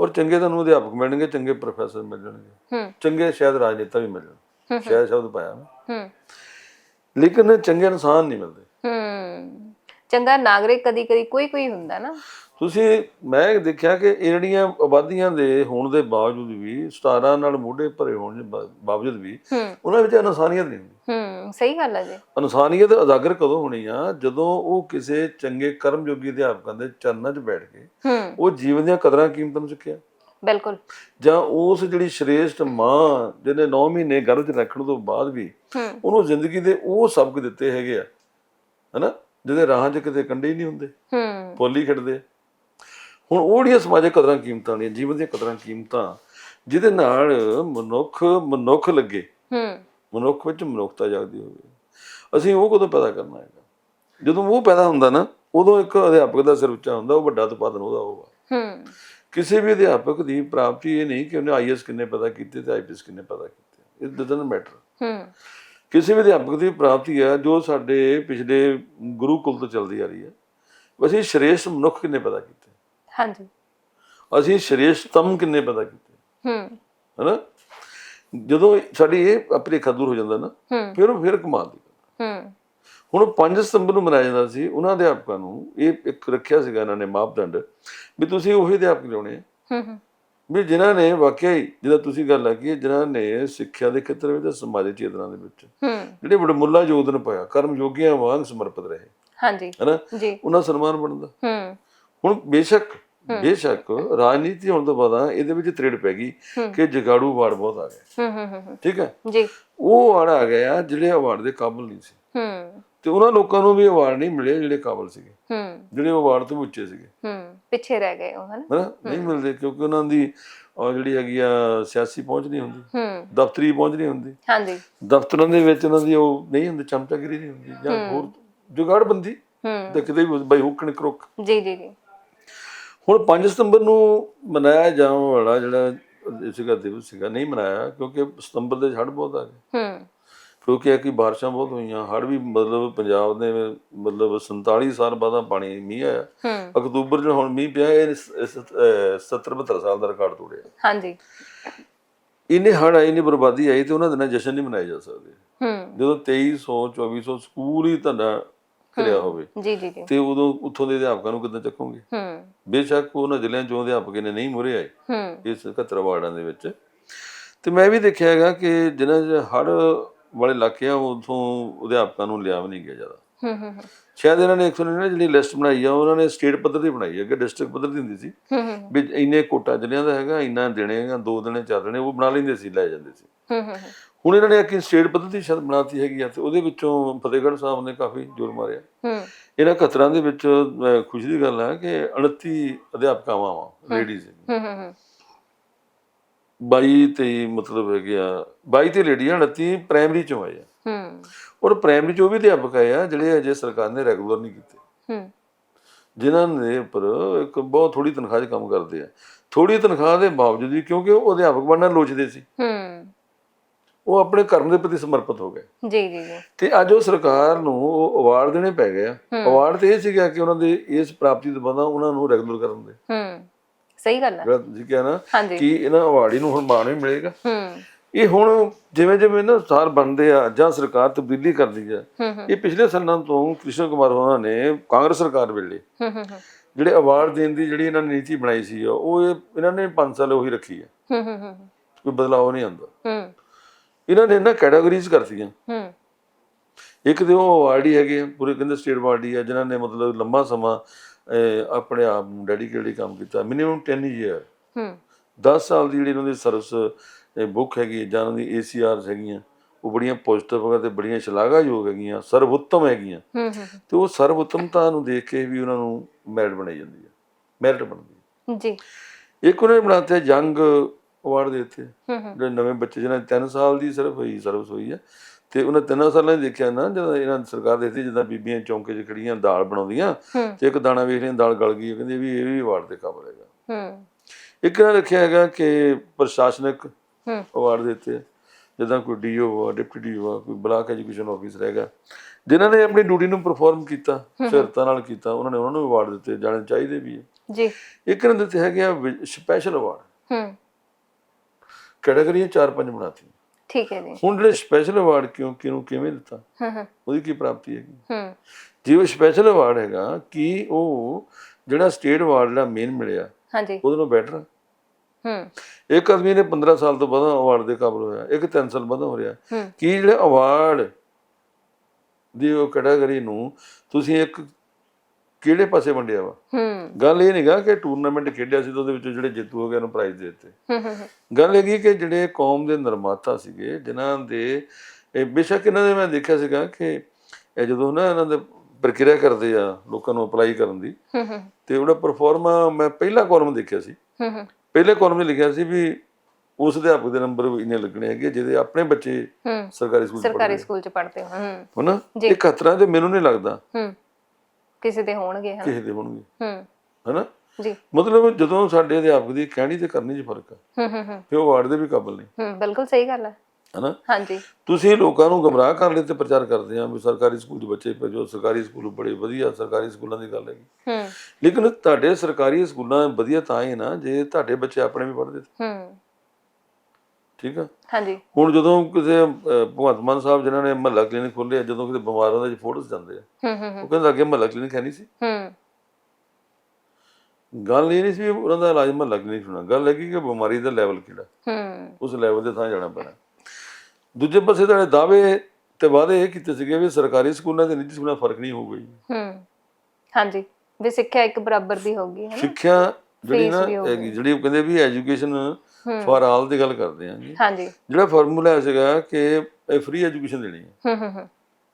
ਔਰ ਚੰਗੇ ਤੁਹਾਨੂੰ ਅਧਿਆਪਕ ਮਿਲਣਗੇ ਚੰਗੇ ਪ੍ਰੋਫੈਸਰ ਮਿਲ ਜਾਣਗੇ। ਹੂੰ। ਚੰਗੇ ਸ਼ਾਇਦ ਰਾਜਨੇਤਾ ਵੀ ਮਿਲ ਜਾਣ। ਸ਼ਾਇਦ ਸ਼ਬਦ ਪਾਇਆ ਹੂੰ। ਲੇਕਿਨ ਚੰਗੇ ਇਨਸਾਨ ਨਹੀਂ ਮਿਲਦੇ। ਹੂੰ। ਚੰਗਾ ਨਾਗਰਿਕ ਕਦੀ ਕਦੀ ਕੋਈ ਕੋਈ ਹੁੰਦਾ ਨਾ। ਤੁਸੀਂ ਮੈਂ ਦੇਖਿਆ ਕਿ ਇਹ ਜਿਹੜੀਆਂ ਆਬਾਦੀਆਂ ਦੇ ਹੋਣ ਦੇ ਬਾਵਜੂਦ ਵੀ ਸਟਾਰਾਂ ਨਾਲ ਮੋਢੇ ਭਰੇ ਹੋਣ ਦੇ ਬਾਵਜੂਦ ਵੀ ਉਹਨਾਂ ਵਿੱਚ ਇਨਸਾਨੀਅਤ ਨਹੀਂ ਹੁੰਦੀ। ਹੂੰ ਸਹੀ ਗੱਲ ਹੈ ਜੀ। ਇਨਸਾਨੀਅਤ ਉਜਾਗਰ ਕਦੋਂ ਹੋਣੀ ਆ? ਜਦੋਂ ਉਹ ਕਿਸੇ ਚੰਗੇ ਕਰਮਯੋਗੀ ਅਧਿਆਪਕਾਂ ਦੇ ਚਰਨਾਂ 'ਚ ਬੈਠ ਕੇ ਉਹ ਜੀਵਨ ਦੀਆਂ ਕਦਰਾਂ ਕੀਮਤਾਂ ਨੂੰ ਸਿੱਖਿਆ ਬਿਲਕੁਲ। ਜਾਂ ਉਸ ਜਿਹੜੀ ਸ਼੍ਰੇਸ਼ਟ ਮਾਂ ਜਿਹਨੇ 9 ਮਹੀਨੇ ਗਰਭ 'ਚ ਰੱਖਣ ਤੋਂ ਬਾਅਦ ਵੀ ਉਹਨੂੰ ਜ਼ਿੰਦਗੀ ਦੇ ਉਹ ਸਬਕ ਦਿੱਤੇ ਹੈਗੇ ਆ ਹਨਾ? ਜਿਹਦੇ ਰਾਹਾਂ 'ਚ ਕਿਤੇ ਕੰਡੇ ਹੀ ਨਹੀਂ ਹੁੰਦੇ। ਹੂੰ। ਪੋਲੀ ਖਿੜਦੇ। ਹੁਣ ਉਹ ਜਿਹੜੀਆਂ ਸਮਾਜਿਕ ਕਦਰਾਂ ਕੀਮਤਾਂ ਨੇ ਜੀਵਨ ਦੀਆਂ ਕਦਰਾਂ ਕੀਮਤਾਂ ਜਿਹਦੇ ਨਾਲ ਮਨੁੱਖ ਮਨੁੱਖ ਲੱਗੇ। ਹੂੰ। ਮਨੁੱਖ ਵਿੱਚ ਮਨੁੱਖਤਾ ਜਾਗਦੀ ਹੋਵੇ। ਅਸੀਂ ਉਹ ਕਦੋਂ ਪੈਦਾ ਕਰਨਾ ਹੈਗਾ? ਜਦੋਂ ਉਹ ਪੈਦਾ ਹੁੰਦਾ ਨਾ ਉਦੋਂ ਇੱਕ ਅਧਿਆਪਕ ਦਾ ਸਿਰ ਉੱਚਾ ਹੁੰਦਾ ਉਹ ਵੱਡਾ ਉਤਪਾਦਨ ਉਹਦਾ ਹੋਊਗਾ ਹੂੰ। ਕਿਸੇ ਵੀ ਅਧਿਆਪਕ ਦੀ ਪ੍ਰਾਪਤੀ ਇਹ ਨਹੀਂ ਕਿ ਉਹਨੇ ਆਈਐਸ ਕਿੰਨੇ ਪੈਦਾ ਕੀਤੇ ਤੇ ਆਈਪੀਐਸ ਕਿੰਨੇ ਪੈਦਾ ਕੀਤੇ। ਇਟ ਡਸਨਟ ਮੈਟਰ ਹੂੰ। ਕਿਸੇ ਵੀ ਅਧਿਆਪਕ ਦੀ ਪ੍ਰਾਪਤੀ ਹੈ ਜੋ ਸਾਡੇ ਪਿਛਲੇ ਗੁਰੂਕੁਲ ਤੋਂ ਚੱਲਦੀ ਆ ਰਹੀ ਹੈ ਅਸੀਂ ਸ਼੍ਰੇਸ਼ਟ ਮਨੁੱਖ ਕਿੰਨੇ ਪੈਦਾ ਕੀਤੇ? ਹਾਂਜੀ। ਅਸੀਂ ਸ਼੍ਰੇਸ਼ਟਤਮ ਕਿੰਨੇ ਪੈਦਾ ਕੀਤੇ? ਹੂੰ। ਹੈਨਾ? ਜਦੋਂ ਸਾਡੀ ਇਹ ਅਪਰੇਖਾ ਦੂਰ ਹੋ ਜਾਂਦਾ ਨਾ ਫਿਰ ਉਹ ਫਿਰ ਕਮਾਲ ਦੀ। ਹੂੰ। ਹੁਣ 5 ਸਤੰਬਰ ਨੂੰ ਮਨਾਇਆ ਜਾਂਦਾ ਸੀ ਉਹਨਾਂ ਅਧਿਆਪਕਾਂ ਨੂੰ ਇਹ ਇੱਕ ਰੱਖਿਆ ਸੀਗਾ ਇਹਨਾਂ ਨੇ ਮਾਪਦੰਡ ਵੀ ਤੁਸੀਂ ਉਹੀ ਅਧਿਆਪਕ ਲਿਆਉਣੇ ਆ ਹੂੰ ਹੂੰ। ਵੀ ਜਿਨ੍ਹਾਂ ਨੇ ਵਾਕਿਆ ਹੀ ਜਿਹਦਾ ਤੁਸੀਂ ਗੱਲ ਹੈ ਜਿਨ੍ਹਾਂ ਨੇ ਸਿੱਖਿਆ ਦੇ ਖੇਤਰ ਵਿੱਚ ਤੇ ਸਮਾਜਿਕ ਚੇਤਨਾ ਦੇ ਵਿੱਚ ਹੂੰ। ਜਿਹੜੇ ਵਡਮੁੱਲਾ ਯੋਗਦਾਨ ਪਾਇਆ ਕਰਮ ਯੋਗੀਆਂ ਵਾਂਗ ਸਮਰਪਿਤ ਰਹੇ। ਹਾਂਜੀ। ਹੈਨਾ? ਜੀ। ਉਹਨਾਂ ਸਨਮਾਨ ਬਣਦਾ ਹੂੰ। ਹੁਣ ਬੇਸ਼ੱਕ ਬੇਸ਼ੱਕ ਰਾਜਨੀਤੀ ਹੋਣ ਤੋਂ ਬਾਅਦ ਇਹਦੇ ਵਿੱਚ ਤ੍ਰਿੜ ਪੈ ਗਈ। ਕਿ ਜਗਾੜੂ ਵਾਰਡ ਬਹੁਤ ਆ ਗਏ ਹੂੰ ਹੂੰ ਹੂੰ ਠੀਕ ਹੈ? ਜੀ। ਉਹ ਵਾਰਡ ਆ ਗਿਆ ਜਿਹੜੇ ਅਵਾਰਡ ਦੇ ਕਾਬਿਲ ਨਹੀਂ ਸੀ। ਹੂੰ। ਤੇ ਉਹਨਾਂ ਲੋਕਾਂ ਨੂੰ ਵੀ ਅਵਾਰਡ ਨਹੀਂ ਮਿਲੇ ਜਿਹੜੇ ਕਾਬਿਲ ਸੀਗੇ। ਹੂੰ। ਜਿਹੜੇ ਅਵਾਰਡ ਤੋਂ ਵੀ ਉੱਚੇ ਸੀਗੇ। ਹੂੰ ਪਿੱਛੇ ਰਹਿ ਗਏ ਉਹ ਹਨਾ? ਨਹੀਂ ਮਿਲਦੇ ਕਿਉਂਕਿ ਉਹਨਾਂ ਦੀ ਅਹ, ਜਿਹੜੀ ਹੈਗੀ ਆ ਸਿਆਸੀ ਪਹੁੰਚ ਨਹੀਂ ਹੁੰਦੀ। ਹੂੰ। ਦਫ਼ਤਰੀ ਪਹੁੰਚ ਨਹੀਂ ਹੁੰਦੀ। ਹਾਂਜੀ। ਦਫ਼ਤਰਾਂ ਦੇ ਵਿੱਚ ਉਹਨਾਂ ਦੀ ਉਹ ਨਹੀਂ ਹੁੰਦੀ ਚਮਚਾਗਿਰੀ ਨਹੀਂ ਹੁੰਦੀ ਜਾਂ ਹੋਰ ਜੁਗਾੜਬੰਦੀ। ਹੂੰ। ਤੇ ਕਿਤੇ ਵੀ ਬਾਈ ਹੁੱਕ ਨੀ ਕਰੁੱਕ। ਜੀ ਜੀ ਜੀ। ਹੁਣ 5 ਸਤੰਬਰ ਨੂੰ ਮਨਾਇਆ ਜਾਣ ਵਾਲਾ ਜਿਹੜਾ ਸੀਗਾ ਦਿਵਸ ਸੀਗਾ ਨਹੀਂ ਮਨਾਇਆ ਕਿਉਂਕਿ ਸਤੰਬਰ ਦੇ ਹੜ੍ਹ ਬਹੁਤ ਆ ਗਏ। ਹੂੰ। ਕਿਉਂਕਿ ਇਹ ਕਿ ਬਾਰਿਸ਼ਾਂ ਬਹੁਤ ਹੋਈਆਂ ਹੜ੍ਹ ਵੀ ਮਤਲਬ ਪੰਜਾਬ ਦੇ ਮਤਲਬ 47 ਸਾਲ ਬਾਅਦ ਪਾਣੀ ਮੀਂਹ ਆਇਆ। ਅਕਤੂਬਰ ਚ ਹੁਣ ਮੀਂਹ ਪਿਆ ਇਹ 70 72 ਸਾਲ ਦਾ ਰਿਕਾਰਡ ਤੋੜਿਆ। ਹਾਂਜੀ। ਇੰਨੇ ਹੜ੍ਹ ਆਏ ਇੰਨੀ ਬਰਬਾਦੀ ਆਈ ਤੇ ਉਹਨਾਂ ਦਿਨਾਂ ਜਸ਼ਨ ਨਹੀਂ ਮਨਾਏ ਜਾ ਸਕਦੇ। ਹੂੰ। ਜਦੋਂ 2300 2400 ਸਕੂਲ ਹੀ ਤੁਹਾਡਾ ਕਰਿਆ ਹੋਵੇ ਜੀ ਜੀ ਜੀ। ਤੇ ਉਦੋਂ ਉੱਥੋਂ ਦੇ ਅਧਿਆਪਕਾਂ ਨੂੰ ਕਿੱਦਾਂ ਚੱਕੋਗੇ? ਹੂੰ। ਬੇਸ਼ੱਕ ਉਹਨਾਂ ਜ਼ਿਲ੍ਹਿਆਂ ਚੋਂ ਅਧਿਆਪਕ ਨੇ ਨਹੀਂ ਮੁਰੇ ਆਏ ਹੂੰ। ਇਸ 71 ਵਾਰਡਾਂ ਦੇ ਵਿੱਚ। ਤੇ ਮੈਂ ਵੀ ਦੇਖਿਆ ਹੈਗਾ ਕਿ ਜਿਨ੍ਹਾਂ 'ਚ ਹੜ੍ਹ ਵਾਲੇ ਇਲਾਕੇ ਆ ਉਥੋਂ ਅਧਿਆਪਕਾਂ ਨੂੰ ਲਿਆ ਵੀ ਨਹੀਂ ਗਿਆ ਜ਼ਿਆਦਾ। ਹੂੰ ਹੂੰ ਸ਼ਾਇਦ ਇਹਨਾਂ ਨੇ 199 ਜਿਹੜੀ ਲਿਸਟ ਬਣਾਈ ਆ ਉਹਨਾਂ ਨੇ ਸਟੇਟ ਪੱਧਰ ਦੀ ਬਣਾਈ ਹੈ ਕਿ ਡਿਸਟ੍ਰਿਕਟ ਪੱਧਰ ਦੀ ਹੁੰਦੀ ਸੀ। ਵੀ ਇੰਨੇ ਕੋਟਾ ਜ਼ਿਲ੍ਹਿਆਂ ਦਾ ਹੈਗਾ ਇੰਨਾ ਦੇਣੇ ਹੈਗਾ ਦੋ ਦਿਨੇ ਚਾਰ ਦਿਨੇ ਉਹ ਬਣਾ ਲੈਂਦੇ ਸੀ ਲੈ ਜਾਂਦੇ ਸੀ। ਹੂੰ ਹੂੰ ਹੁਣ ਇਹਨਾਂ ਨੇ ਇੱਕ ਸਟੇਟ ਪੱਧਰ ਦੀ ਸ਼ਾਇਦ ਬਣਾਤੀ ਹੈਗੀ ਆ ਤੇ ਉਹਦੇ ਵਿੱਚੋਂ ਫਤਿਹਗੜ੍ਹ ਸਾਹਿਬ ਨੇ ਕਾਫੀ ਜ਼ੋਰ ਮਾਰਿਆ। ਹੂੰ। ਇਹਨਾਂ ਖਤਰਾਂ ਦੇ ਵਿੱਚ ਖੁਸ਼ੀ ਦੀ ਗੱਲ ਹੈ ਕਿ 29 ਅਧਿਆਪਕਾਵਾਂ ਵਾ ਲੇਡੀਜ਼ ਹੂੰ ਹੂੰ ਹੂੰ। 22 ਤੇ ਮਤਲਬ ਹੈਗੇ ਆ 22 ਤੇ ਲੇਡੀਆਂ 29 ਪ੍ਰਾਇਮਰੀ ਚੋਂ ਆਏ ਆ। ਹੂੰ। ਔਰ ਪ੍ਰਾਇਮਰੀ ਚੋਂ ਵੀ ਅਧਿਆਪਕ ਆਏ ਆ ਜਿਹੜੇ ਅਜੇ ਸਰਕਾਰ ਨੇ ਰੈਗੂਲਰ ਨਹੀਂ ਕੀਤੇ। ਹੂੰ। ਜਿਨ੍ਹਾਂ ਦੇ ਉੱਪਰ ਇੱਕ ਬਹੁਤ ਥੋੜੀ ਤਨਖਾਹ 'ਚ ਕੰਮ ਕਰਦੇ ਆ। ਥੋੜੀ ਤਨਖਾਹ ਦੇ ਬਾਵਜੂਦ ਵੀ ਕਿਉਂਕਿ ਉਹ ਅਧਿਆਪਕ ਬਣਨਾ ਲੋਚਦੇ ਸੀ। ਹੂੰ। ਉਹ ਆਪਣੇ ਕਰਮ ਦੇ ਪ੍ਰਤੀ ਸਮਰਪਿਤ ਹੋ ਗਏ। ਜੀ ਜੀ ਜੀ। ਤੇ ਅੱਜ ਉਹ ਸਰਕਾਰ ਨੂੰ ਉਹ ਅਵਾਰਡ ਦੇਣੇ ਪੈ ਗਏ ਆ। ਅਵਾਰਡ ਤੇ ਇਹ ਸੀਗਾ ਕਿ ਉਹਨਾਂ ਦੇ ਇਸ ਪ੍ਰਾਪਤੀ ਤੋਂ ਬਾਅਦ ਉਹਨਾਂ ਨੂੰ ਰੈਗੂਲਰ ਕਰਨ ਦੇ। ਹੂੰ। ਸਹੀ ਗੱਲ ਹੈ। ਜਿਹੜਾ ਤੁਸੀਂ ਕਿਹਾ ਨਾ ਹਾਂਜੀ। ਕਿ ਇਹਨਾਂ ਅਵਾਰਡੀ ਨੂੰ ਹੁਣ ਮਾਣ ਵੀ ਮਿਲੇਗਾ। ਹੂੰ। ਇਹ ਹੁਣ ਜਿਵੇਂ ਜਿਵੇਂ ਨਾ ਸਾਰ ਬਣਦੇ ਆ ਜਾਂ ਸਰਕਾਰ ਤਬਦੀਲੀ ਕਰਦੀ ਆ ਹੂੰ ਹੂੰ। ਇਹ ਪਿਛਲੇ ਸਾਲਾਂ ਤੋਂ ਕ੍ਰਿਸ਼ਨ ਕੁਮਾਰ ਹੋਣਾ ਨੇ ਕਾਂਗਰਸ ਸਰਕਾਰ ਵੇਲੇ ਹੂੰ ਹੂੰ ਹੂੰ, ਜਿਹੜੇ ਅਵਾਰਡ ਦੇਣ ਦੀ ਜਿਹੜੀ ਇਹਨਾਂ ਨੇ ਨੀਤੀ ਬਣਾਈ ਸੀ ਉਹ ਇਹ- ਇਹਨਾਂ ਨੇ 5 ਸਾਲ ਉਹੀ ਰੱਖੀ ਹੈ ਹੂੰ ਹੂੰ ਹੂੰ। ਕੋਈ ਬਦਲਾਅ ਨਹੀਂ ਆਉਂਦਾ। ਹੂੰ। ਇਹਨਾਂ ਨੇ ਨਾ ਕੈਟਾਗਰੀਜ਼ ਕਰਤੀਆਂ। ਹੂੰ। ਇੱਕ ਤੇ ਉਹ ਅਵਾਰਡੀ ਹੈਗੇ ਆ, ਪੂਰੇ ਕਹਿੰਦੇ ਸਟੇਟ ਅਵਾਰਡੀ ਆ ਜਿਨ੍ਹਾਂ ਨੇ ਮਤਲਬ ਲੰਮਾ ਸਮਾਂ ਆਪਣੇ ਆਪ ਨੂੰ ਡੈਡੀਕੇਟਲੀ ਕੰਮ ਕੀਤਾ? ਮਿਨੀਮਮ 10 ਇਅਰ ਹੂੰ। 10 ਸਾਲ ਦੀ ਜਿਹੜੀ ਉਹਨਾਂ ਦੀ ਸਰਵਿਸ ਬੁੱਕ ਹੈਗੀ ਜਾਂ ਉਹਨਾਂ ਦੀ ਏਸੀਆਰਸ ਹੈਗੀਆਂ ਉਹ ਬੜੀਆਂ ਪੋਜ਼ਿਟਿਵ ਤੇ ਬੜੀਆਂ ਸ਼ਲਾਘਾਯੋਗ ਹੈਗੀਆਂ ਸਰਵਉੱਤਮ ਹੈਗੀਆਂ। ਹੂੰ ਹੂੰ ਤੇ ਉਹ ਸਰਵਉੱਤਮਤਾ ਨੂੰ ਦੇਖ ਕੇ ਵੀ ਉਹਨਾਂ ਨੂੰ ਮੈਰਿਟ ਬਣਾਈ ਜਾਂਦੀ ਹੈ। ਮੈਰਿਟ ਬਣਦੀ ਹੈ। ਜੀ। ਇੱਕ ਉਹਨਾਂ ਨੇ ਬਣਾਤੇ ਜੰਗ ਅਵਾਰਡ ਦੇ ਦਿੱਤੇ। ਜਿਹੜੇ ਨਵੇਂ ਬੱਚੇ ਜਿਹਨਾਂ ਦੀ 3 ਸਾਲ ਦੀ ਸਿਰਫ ਹੋਈ ਸਰਵਿਸ ਹੋਈ ਹੈ ਤੇ ਉਹਨਾਂ ਤਿੰਨਾਂ ਸਾਲਾਂ 'ਚ ਦੇਖਿਆ ਨਾ ਜਦੋਂ ਇਹਨਾਂ ਦੀ ਸਰਕਾਰ ਦੇਖਦੀ ਜਿੱਦਾਂ ਬੀਬੀਆਂ ਚੌਂਕੇ 'ਚ ਖੜੀਆਂ ਦਾਲ ਬਣਾਉਂਦੀਆਂ ਤੇ ਇੱਕ ਦਾਣਾ ਵੇਖ ਲਿਆ ਦਾਲ ਗਲ ਗਈ ਕਹਿੰਦੇ ਵੀ ਇਹ ਵੀ ਅਵਾਰਡ ਦੇ ਕਾਬਲ ਹੈਗਾ। ਹੂੰ। ਇੱਕ ਇਹਨਾਂ ਰੱਖਿਆ ਹੈਗਾ ਕਿ ਪ੍ਰਸ਼ਾਸਨਿਕ ਹੂੰ। ਅਵਾਰਡ ਦਿੱਤੇ। ਜਿੱਦਾਂ ਕੋਈ ਡੀਓ ਆ ਡਿਪਟੀ ਡੀਓ ਆ ਕੋਈ ਬਲਾਕ ਐਜੂਕੇਸ਼ਨ ਆਫਿਸਰ ਹੈਗਾ ਜਿਨ੍ਹਾਂ ਨੇ ਆਪਣੀ ਡਿਊਟੀ ਨੂੰ ਪਰਫਾਰਮ ਕੀਤਾ ਸਿਰਤਾ ਨਾਲ ਕੀਤਾ ਉਹਨਾਂ ਨੇ ਉਹਨਾਂ ਨੂੰ ਅਵਾਰਡ ਦਿੱਤੇ ਜਾਣੇ ਚਾਹੀਦੇ ਵੀ ਹੈ ਜੀ। ਇੱਕ ਇਹਨਾਂ ਦਿੱਤੇ ਹੈਗੇ ਆ ਸਪੈਸ਼ਲ ਅਵਾਰਡ ਹੂੰ। ਕੈਟਾਗਰੀਆਂ ਚਾਰ ਪੰਜ ਬਣਾਤੀ ਠੀਕ ਹੈ ਜੀ। ਹੁਣ ਜਿਹੜੇ ਸਪੈਸ਼ਲ ਅਵਾਰਡ ਕਿਉਂ ਕਿਹਨੂੰ ਕਿਵੇਂ ਦਿੱਤਾ? ਹੂੰ ਹੂੰ ਉਹਦੀ ਕੀ ਪ੍ਰਾਪਤੀ ਹੈਗੀ? ਹੂੰ ਜੇ ਉਹ ਸਪੈਸ਼ਲ ਅਵਾਰਡ ਹੈਗਾ ਕਿ ਉਹ ਜਿਹੜਾ ਸਟੇਟ ਅਵਾਰਡ ਜਿਹੜਾ ਮੇਨ ਮਿਲਿਆ ਹਾਂਜੀ। ਉਹਦੇ ਨਾਲੋਂ ਬੈਟਰ ਹੂੰ ਇੱਕ ਆਦਮੀ ਨੇ 15 ਸਾਲ ਤੋਂ ਬਾਅਦ ਅਵਾਰਡ ਦੇ ਕਾਬਲ ਹੋਇਆ ਇੱਕ 3 ਸਾਲ ਬਾਅਦ ਹੋ ਰਿਹਾ। ਕਿ ਜਿਹੜੇ ਅਵਾਰਡ ਦੀ ਉਹ ਕੈਟਾਗਰੀ ਨੂੰ ਤੁਸੀਂ ਇੱਕ ਕਿਹੜੇ ਪਾਸੇ ਵੰਡਿਆ ਵਾ? ਹੂੰ। ਗੱਲ ਇਹ ਨਹੀਂਗਾ ਕਿ ਟੂਰਨਾਮੈਂਟ ਖੇਡਿਆ ਸੀ ਤਾਂ ਉਹਦੇ ਵਿੱਚ ਜਿਹੜੇ ਜੇਤੂ ਹੋ ਗਏ ਉਹਨੂੰ ਪ੍ਰਾਈਜ਼ ਦੇ ਦਿੱਤੇ। ਹੂੰ ਹੂੰ ਹੂੰ, ਗੱਲ ਹੈਗੀ ਕਿ ਜਿਹੜੇ ਕੌਮ ਦੇ ਨਿਰਮਾਤਾ ਸੀਗੇ ਜਿਨ੍ਹਾਂ ਦੇ ਇਹ ਬੇਸ਼ੱਕ ਇਹਨਾਂ ਦੇ ਮੈਂ ਦੇਖਿਆ ਸੀਗਾ ਕਿ ਇਹ ਜਦੋਂ ਨਾ ਇਹਨਾਂ ਦੇ ਪ੍ਰਕਿਰਿਆ ਕਰਦੇ ਆ ਲੋਕਾਂ ਨੂੰ ਅਪਲਾਈ ਕਰਨ ਦੀ ਹੂੰ ਹੂੰ। ਤੇ ਉਹਦਾ ਪਰਫਾਰਮਾ ਮੈਂ ਪਹਿਲਾ ਕਾਲਮ ਦੇਖਿਆ ਸੀ। ਹੂੰ ਹੂੰ। ਪਹਿਲੇ ਕਾਲਮ 'ਚ ਲਿਖਿਆ ਸੀ ਵੀ ਉਸ ਅਧਿਆਪਕ ਦੇ ਨੰਬਰ ਇੰਨੇ ਲੱਗਣੇ ਹੈਗੇ ਜਿਹਦੇ ਆਪਣੇ ਬੱਚੇ ਸਰਕਾਰੀ ਸਕੂਲ 'ਚ ਸਰਕਾਰੀ ਸਕੂਲ ਚ ਪੜ੍ਹਦੇ ਹੋ। ਹੂੰ ਹਨਾ। ਇਹ ਖਤਰਾ ਤੇ ਮੈਨੂੰ ਨਹੀਂ ਲੱਗਦਾ ਕਿਸੇ ਦੇ ਹੋਣਗੇ ਹਨਾ? ਕਿਸੇ ਦੇ ਹੋਣਗੇ। ਹੂੰ। ਹਨਾ? ਜੀ। ਮਤਲਬ ਜਦੋਂ ਸਾਡੇ ਅਧਿਆਪਕ ਦੀ ਕਹਿਣੀ ਤੇ ਕਰਨੀ 'ਚ ਫ਼ਰਕ ਆ। ਹੂੰ ਹੂੰ ਹੂੰ। ਫਿਰ ਉਹ ਵਾਰਡ ਦੇ ਵੀ ਕਾਬਲ ਨਹੀਂ ਹੂੰ ਬਿਲਕੁਲ ਸਹੀ ਗੱਲ ਹੈ ਹਨਾ? ਹਾਂਜੀ। ਤੁਸੀਂ ਲੋਕਾਂ ਨੂੰ ਗਮਰਾਹ ਕਰਨ ਲਈ ਤੇ ਪ੍ਰਚਾਰ ਕਰਦੇ ਆ ਵੀ ਸਰਕਾਰੀ ਸਕੂਲ ਦੇ ਬੱਚੇ ਭੇਜੋ। ਸਰਕਾਰੀ ਸਕੂਲ ਬੜੇ ਵਧੀਆ ਸਰਕਾਰੀ ਸਕੂਲਾਂ ਦੀ ਗੱਲ ਹੈਗੀ। ਹੂੰ। ਲੇਕਿਨ ਤੁਹਾਡੇ ਸਰਕਾਰੀ ਸਕੂਲਾਂ ਵਧੀਆ ਤਾਂ ਹੀ ਨਾ ਜੇ ਤੁਹਾਡੇ ਬੱਚੇ ਆਪਣੇ ਵੀ ਪੜ੍ਹਦੇ ਤੇ, ਹੂੰ। ਠੀਕ ਆ? ਹਾਂਜੀ। ਹੁਣ ਜਦੋਂ ਕਿਸੇ ਅਹ, ਭਗਵੰਤ ਮਾਨ ਸਾਹਿਬ ਜਿਨ੍ਹਾਂ ਨੇ ਮਹੱਲਾ ਕਲੀਨਿਕ ਖੋਲ੍ਹਿਆ ਜਦੋਂ ਕਿਤੇ ਬਿਮਾਰ ਜੀ ਫੋਟੋਸ ਜਾਂਦੇ ਆ ਹੂੰ ਹੂੰ ਹੂੰ। ਉਹ ਕਹਿੰਦੇ ਅੱਗੇ ਮਹੱਲਾ ਕਲੀਨਿਕ ਹੈ ਨਹੀਂ ਸੀ। ਹੂੰ। ਗੱਲ ਇਹ ਨਹੀਂ ਸੀ ਵੀ ਉਹਨਾਂ ਦਾ ਇਲਾਜ ਮਹੱਲਾ ਕਲੀਨਿਕ ਹੋਣਾ ਗੱਲ ਹੈਗੀ ਕਿ ਬਿਮਾਰੀ ਦਾ ਲੈਵਲ ਕਿਹੜਾ। ਹੂੰ। ਉਸ ਲੈਵਲ ਦੇ ਥਾਂ ਜਾਣਾ ਪੈਣਾ। ਦੂਜੇ ਪਾਸੇ ਤੁਹਾਡੇ ਦਾਅਵੇ ਤੇ ਵਾਅਦੇ ਇਹ ਕੀਤੇ ਸੀਗੇ ਵੀ ਸਰਕਾਰੀ ਸਕੂਲਾਂ ਤੇ ਨਿੱਜੀ ਸਕੂਲਾਂ 'ਚ ਫ਼ਰਕ ਨਹੀਂ ਹੋਊਗਾ ਜੀ। ਹੂੰ। ਹਾਂਜੀ। ਵੀ ਸਿੱਖਿਆ ਇੱਕ ਬਰਾਬਰ ਦੀ ਹੋਗੀ ਹੈ ਨਾ? ਸਿੱਖਿਆ ਜਿਹੜੀ ਨਾ ਵੀ ਹੋਊਗੀ। ਹੈਗੀ, ਜਿਹੜੀ ਉਹ ਕਹਿੰਦੇ ਵੀ ਐਜੂਕੇਸ਼ਨ ਹੂੰ। ਫਾਰ ਆਲ ਦੀ ਗੱਲ ਕਰਦੇ ਆਂ ਜੀ। ਹਾਂਜੀ। ਜਿਹੜਾ ਫਾਰਮੂਲਾ ਸੀਗਾ ਕਿ ਇਹ ਫ੍ਰੀ ਐਜੂਕੇਸ਼ਨ ਦੇਣੀ ਹੈ। ਹੂੰ ਹੂੰ ਹੂੰ।